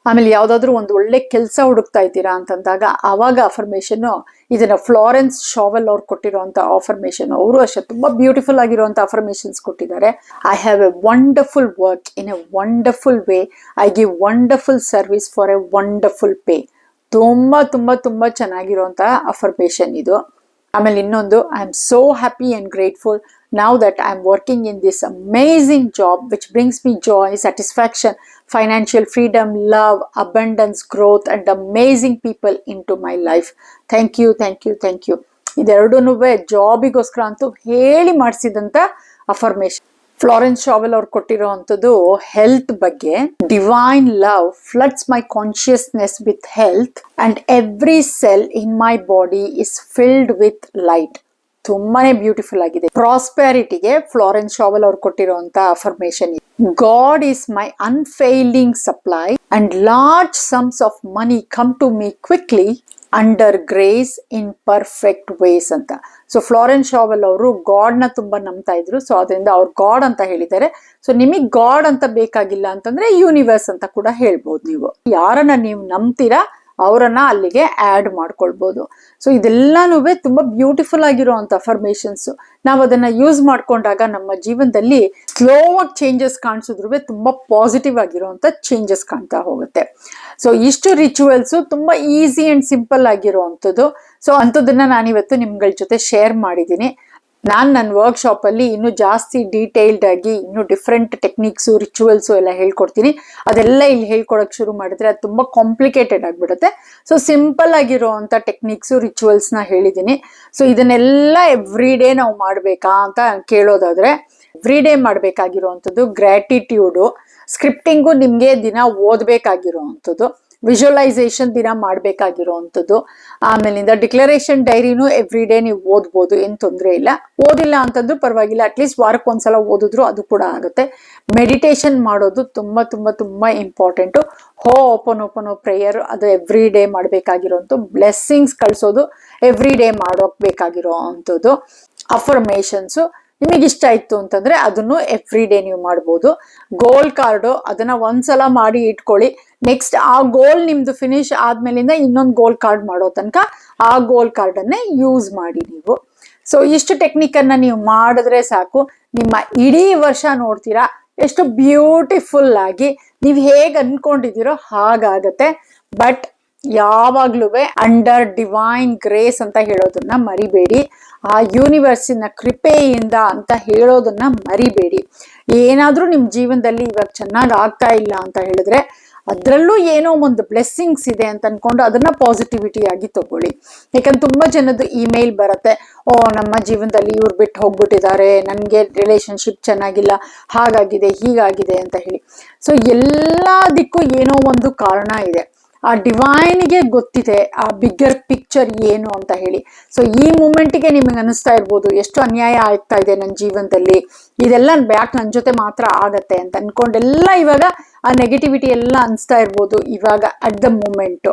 ಆಮೇಲೆ ಯಾವ್ದಾದ್ರು ಒಂದು ಒಳ್ಳೆ ಕೆಲಸ ಹುಡುಕ್ತಾ ಇದ್ದೀರಾ ಅಂತಂದಾಗ ಆವಾಗ ಅಫರ್ಮೇಶನ್ ಇದನ್ನ ಫ್ಲಾರೆನ್ಸ್ ಶಾವೆಲ್ ಅವ್ರು ಕೊಟ್ಟಿರುವಂತ ಅಫರ್ಮೇಶನ್ ಅವರು ಅಷ್ಟೇ, ತುಂಬಾ ಬ್ಯೂಟಿಫುಲ್ ಆಗಿರುವಂತ ಅಫರ್ಮೇಷನ್ಸ್ ಕೊಟ್ಟಿದ್ದಾರೆ. I have a wonderful work in a wonderful way I give wonderful service for a wonderful pay ತುಂಬಾ ತುಂಬಾ ತುಂಬಾ ಚೆನ್ನಾಗಿರುವಂತಹ ಅಫರ್ಮೇಷನ್ ಇದು. ಆಮೇಲೆ ಇನ್ನೊಂದು I am so happy and grateful now that I'm working in this amazing job which brings me joy, satisfaction, financial freedom, love, abundance, growth, and amazing people into my life. Thank you, thank you, thank you. ಇದೆರಡೂ ಜಾಬಿಗೋಸ್ಕರ ಅಂತೂ ಹೇಳಿ ಮಾಡಿಸಿದಂತ affirmation Florence Scovel ಅವ್ರು ಕೊಟ್ಟಿರೋ ಅಂಥದ್ದು health ಬಗ್ಗೆ divine love floods my consciousness with health and every cell in my body is filled with light ತುಂಬಾನೇ beautiful ಆಗಿದೆ. ಪ್ರಾಸ್ಪೆರಿಟಿಗೆ ಫ್ಲಾರೆನ್ಸ್ ಶಾವೆಲ್ ಅವ್ರು ಕೊಟ್ಟಿರುವಂತ affirmation God is my unfailing supply and large sums of money come to me quickly under grace in perfect ways ಅಂತ. So Florence Scovel ಅವರು ಗಾಡ್ನ ತುಂಬಾ ನಂಬ್ತಾ ಇದ್ರು. So ಅದರಿಂದ ಅವ್ರು ಗಾಡ್ ಅಂತ ಹೇಳಿದ್ದಾರೆ. ಸೊ ನಿಮಗೆ ಗಾಡ್ ಅಂತ ಬೇಕಾಗಿಲ್ಲ ಅಂತಂದ್ರೆ ಯೂನಿವರ್ಸ್ ಅಂತ ಕೂಡ ಹೇಳ್ಬೋದು ನೀವು. ಯಾರನ್ನ ನೀವು ನಂಬ್ತೀರಾ ಅವರನ್ನ ಅಲ್ಲಿಗೆ ಆ್ಯಡ್ ಮಾಡ್ಕೊಳ್ಬೋದು. ಸೊ ಇದೆಲ್ಲನೂ ತುಂಬ ಬ್ಯೂಟಿಫುಲ್ ಆಗಿರುವಂಥ ಫರ್ಮೇಷನ್ಸು ನಾವು ಅದನ್ನು ಯೂಸ್ ಮಾಡಿಕೊಂಡಾಗ ನಮ್ಮ ಜೀವನದಲ್ಲಿ ಸ್ಲೋ ಆಗಿ ಚೇಂಜಸ್ ಕಾಣಿಸಿದ್ರು ತುಂಬ ಪಾಸಿಟಿವ್ ಆಗಿರೋವಂಥ ಚೇಂಜಸ್ ಕಾಣ್ತಾ ಹೋಗುತ್ತೆ. ಸೊ ಇಷ್ಟು ರಿಚುವಲ್ಸು ತುಂಬ ಈಸಿ ಆ್ಯಂಡ್ ಸಿಂಪಲ್ ಆಗಿರುವಂಥದ್ದು. ಸೊ ಅಂಥದ್ದನ್ನು ನಾನಿವತ್ತು ನಿಮ್ಗಳ ಜೊತೆ ಶೇರ್ ಮಾಡಿದ್ದೀನಿ. ನಾನು ನನ್ನ ವರ್ಕ್ಶಾಪಲ್ಲಿ ಇನ್ನೂ ಜಾಸ್ತಿ ಡೀಟೇಲ್ಡ್ ಆಗಿ ಇನ್ನೂ ಡಿಫ್ರೆಂಟ್ ಟೆಕ್ನಿಕ್ಸು ರಿಚುವಲ್ಸು ಎಲ್ಲ ಹೇಳ್ಕೊಡ್ತೀನಿ. ಅದೆಲ್ಲ ಇಲ್ಲಿ ಹೇಳ್ಕೊಡೋಕೆ ಶುರು ಮಾಡಿದ್ರೆ ಅದು ತುಂಬಾ ಕಾಂಪ್ಲಿಕೇಟೆಡ್ ಆಗಿಬಿಡುತ್ತೆ. ಸೊ ಸಿಂಪಲ್ ಆಗಿರೋವಂಥ ಟೆಕ್ನಿಕ್ಸು ರಿಚುವಲ್ಸ್ನ ಹೇಳಿದ್ದೀನಿ. ಸೊ ಇದನ್ನೆಲ್ಲ ಎವ್ರಿ ಡೇ ನಾವು ಮಾಡಬೇಕಾ ಅಂತ ಕೇಳೋದಾದ್ರೆ ಎವ್ರಿ ಡೇ ಮಾಡಬೇಕಾಗಿರುವಂಥದ್ದು ಗ್ರ್ಯಾಟಿಟ್ಯೂಡು ಸ್ಕ್ರಿಪ್ಟಿಂಗು ನಿಮಗೆ ದಿನ ಓದಬೇಕಾಗಿರುವಂಥದ್ದು ವಿಜುವಲೈಸೇಷನ್ ದಿನ ಮಾಡಬೇಕಾಗಿರುವಂಥದ್ದು. ಆಮೇಲಿಂದ ಡಿಕ್ಲರೇಷನ್ ಡೈರಿನೂ ಎವ್ರಿ ಡೇ ನೀವು ಓದ್ಬೋದು, ಏನು ತೊಂದರೆ ಇಲ್ಲ. ಓದಿಲ್ಲ ಅಂತಂದ್ರೂ ಪರವಾಗಿಲ್ಲ ಅಟ್ಲೀಸ್ಟ್ ವಾರಕ್ಕೆ ಒಂದ್ಸಲ ಓದಿದ್ರು ಅದು ಕೂಡ ಆಗುತ್ತೆ. ಮೆಡಿಟೇಷನ್ ಮಾಡೋದು ತುಂಬ ತುಂಬ ತುಂಬ ಇಂಪಾರ್ಟೆಂಟು ಹೋ ಓಪನ್ ಓಪನ್ ಪ್ರೇಯರ್ ಅದು ಎವ್ರಿ ಡೇ ಮಾಡಬೇಕಾಗಿರೋಂಥ ಬ್ಲೆಸ್ಸಿಂಗ್ಸ್ ಕಳಿಸೋದು ಎವ್ರಿ ಡೇ ಮಾಡೋಕ್ ಬೇಕಾಗಿರೋ ಅಂಥದ್ದು ಅಫರ್ಮೇಷನ್ಸು ನಿಮಗೆ ಇಷ್ಟ ಆಯ್ತು ಅಂತಂದ್ರೆ ಅದನ್ನು ಎವ್ರಿ ಡೇ ನೀವು ಮಾಡ್ಬೋದು. ಗೋಲ್ ಕಾರ್ಡು ಅದನ್ನ ಒಂದ್ಸಲ ಮಾಡಿ ಇಟ್ಕೊಳ್ಳಿ. ನೆಕ್ಸ್ಟ್ ಆ ಗೋಲ್ ನಿಮ್ದು ಫಿನಿಶ್ ಆದ್ಮೇಲಿಂದ ಇನ್ನೊಂದು ಗೋಲ್ ಕಾರ್ಡ್ ಮಾಡೋ ತನಕ ಆ ಗೋಲ್ ಕಾರ್ಡ್ ಅನ್ನೇ ಯೂಸ್ ಮಾಡಿ ನೀವು. ಸೊ ಇಷ್ಟು ಟೆಕ್ನಿಕ್ ಅನ್ನ ನೀವು ಮಾಡಿದ್ರೆ ಸಾಕು. ನಿಮ್ಮ ಇಡೀ ವರ್ಷ ನೋಡ್ತೀರಾ? ಎಷ್ಟು ಬ್ಯೂಟಿಫುಲ್ ಆಗಿ ನೀವು ಹೇಗೆ ಅನ್ಕೊಂಡಿದ್ದೀರೋ ಹಾಗಾಗತ್ತೆ. ಬಟ್ ಯಾವಾಗ್ಲೂ ಅಂಡರ್ ಡಿವೈನ್ ಗ್ರೇಸ್ ಅಂತ ಹೇಳೋದನ್ನ ಮರಿಬೇಡಿ. ಆ ಯೂನಿವರ್ಸಿನ ಕೃಪೆಯಿಂದ ಅಂತ ಹೇಳೋದನ್ನ ಮರಿಬೇಡಿ. ಏನಾದ್ರೂ ನಿಮ್ ಜೀವನದಲ್ಲಿ ಇವಾಗ ಚೆನ್ನಾಗಿ ಆಗ್ತಾ ಇಲ್ಲ ಅಂತ ಹೇಳಿದ್ರೆ ಅದರಲ್ಲೂ ಏನೋ ಒಂದು ಬ್ಲೆಸ್ಸಿಂಗ್ಸ್ ಇದೆ ಅಂತ ಅನ್ಕೊಂಡು ಅದನ್ನ ಪಾಸಿಟಿವಿಟಿ ಆಗಿ ತಗೊಳ್ಳಿ. ಯಾಕಂದ್ರೆ ತುಂಬಾ ಜನದ್ದು ಇಮೇಲ್ ಬರುತ್ತೆ. ಓ, ನಮ್ಮ ಜೀವನದಲ್ಲಿ ಇವ್ರು ಬಿಟ್ಟು ಹೋಗ್ಬಿಟ್ಟಿದ್ದಾರೆ, ನನಗೆ ರಿಲೇಶನ್ಶಿಪ್ ಚೆನ್ನಾಗಿಲ್ಲ, ಹಾಗಾಗಿದೆ, ಹೀಗಾಗಿದೆ ಅಂತ ಹೇಳಿ. ಸೊ ಎಲ್ಲದಕ್ಕೂ ಏನೋ ಒಂದು ಕಾರಣ ಇದೆ. ಆ ಡಿವೈನ್ಗೆ ಗೊತ್ತಿದೆ ಆ ಬಿಗ್ಗರ್ ಪಿಕ್ಚರ್ ಏನು ಅಂತ ಹೇಳಿ. ಸೊ ಈ ಮೂಮೆಂಟ್ಗೆ ನಿಮಗೆ ಅನಿಸ್ತಾ ಇರ್ಬೋದು, ಎಷ್ಟು ಅನ್ಯಾಯ ಆಗ್ತಾ ಇದೆ ನನ್ನ ಜೀವನದಲ್ಲಿ. ಇದೆಲ್ಲ ಬ್ಯಾಕ್ ನನ್ನ ಜೊತೆ ಮಾತ್ರ ಆಗತ್ತೆ ಅಂತ ಅನ್ಕೊಂಡೆಲ್ಲ ಇವಾಗ ಆ ನೆಗೆಟಿವಿಟಿ ಎಲ್ಲ ಅನಿಸ್ತಾ ಇರ್ಬೋದು ಇವಾಗ ಅಟ್ ದ ಮೂಮೆಂಟು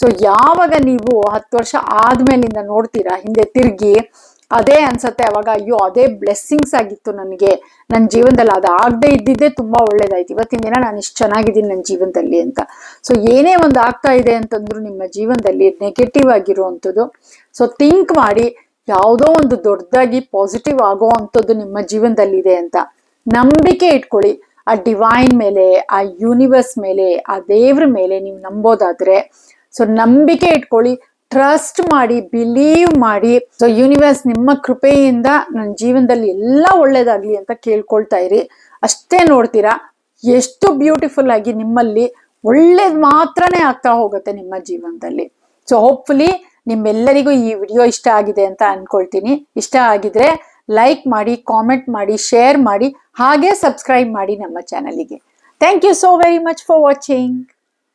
ಸೊ ಯಾವಾಗ ನೀವು ಹತ್ತು ವರ್ಷ ಆದ್ಮೇಲಿಂದ ನೋಡ್ತೀರಾ, ಹಿಂದೆ ತಿರುಗಿ ಅದೇ ಅನ್ಸತ್ತೆ ಅವಾಗ, ಅಯ್ಯೋ, ಅದೇ ಬ್ಲೆಸ್ಸಿಂಗ್ಸ್ ಆಗಿತ್ತು ನನಗೆ. ನನ್ನ ಜೀವನದಲ್ಲಿ ಅದು ಆಗದೆ ಇದ್ದಿದ್ದೇ ತುಂಬಾ ಒಳ್ಳೇದಾಯ್ತು. ಇವತ್ತಿನ ದಿನ ನಾನು ಇಷ್ಟು ಚೆನ್ನಾಗಿದ್ದೀನಿ ನನ್ನ ಜೀವನದಲ್ಲಿ ಅಂತ. ಸೊ ಏನೇ ಒಂದು ಆಗ್ತಾ ಇದೆ ಅಂತಂದ್ರು ನಿಮ್ಮ ಜೀವನದಲ್ಲಿ ನೆಗೆಟಿವ್ ಆಗಿರುವಂಥದ್ದು ಸೊ ಥಿಂಕ್ ಮಾಡಿ, ಯಾವುದೋ ಒಂದು ದೊಡ್ಡದಾಗಿ ಪಾಸಿಟಿವ್ ಆಗೋ ಅಂಥದ್ದು ನಿಮ್ಮ ಜೀವನದಲ್ಲಿ ಇದೆ ಅಂತ. ನಂಬಿಕೆ ಇಟ್ಕೊಳ್ಳಿ. ಆ ಡಿವೈನ್ ಮೇಲೆ, ಆ ಯೂನಿವರ್ಸ್ ಮೇಲೆ, ಆ ದೇವ್ರ ಮೇಲೆ ನೀವು ನಂಬೋದಾದ್ರೆ. ಸೊ ನಂಬಿಕೆ ಇಟ್ಕೊಳ್ಳಿ. ಟ್ರಸ್ಟ್ ಮಾಡಿ ಬಿಲೀವ್ ಮಾಡಿ. ಸೊ ಯೂನಿವರ್ಸ್ ನಿಮ್ಮ ಕೃಪೆಯಿಂದ ನನ್ನ ಜೀವನದಲ್ಲಿ ಎಲ್ಲ ಒಳ್ಳೇದಾಗ್ಲಿ ಅಂತ ಕೇಳ್ಕೊಳ್ತಾ ಇರಿ. ಅಷ್ಟೇ ನೋಡ್ತೀರಾ? ಎಷ್ಟು ಬ್ಯೂಟಿಫುಲ್ ಆಗಿ ನಿಮ್ಮಲ್ಲಿ ಒಳ್ಳೇದು ಮಾತ್ರನೇ ಆಗ್ತಾ ಹೋಗುತ್ತೆ ನಿಮ್ಮ ಜೀವನದಲ್ಲಿ. ಸೊ ಹೋಪ್ಫುಲಿ ನಿಮ್ಮೆಲ್ಲರಿಗೂ ಈ ವಿಡಿಯೋ ಇಷ್ಟ ಆಗಿದೆ ಅಂತ ಅನ್ಕೊಳ್ತೀನಿ. ಇಷ್ಟ ಆಗಿದ್ರೆ ಲೈಕ್ ಮಾಡಿ ಕಾಮೆಂಟ್ ಮಾಡಿ ಶೇರ್ ಮಾಡಿ, ಹಾಗೆ ಸಬ್ಸ್ಕ್ರೈಬ್ ಮಾಡಿ ನಮ್ಮ ಚಾನಲಿಗೆ thank you so very much for watching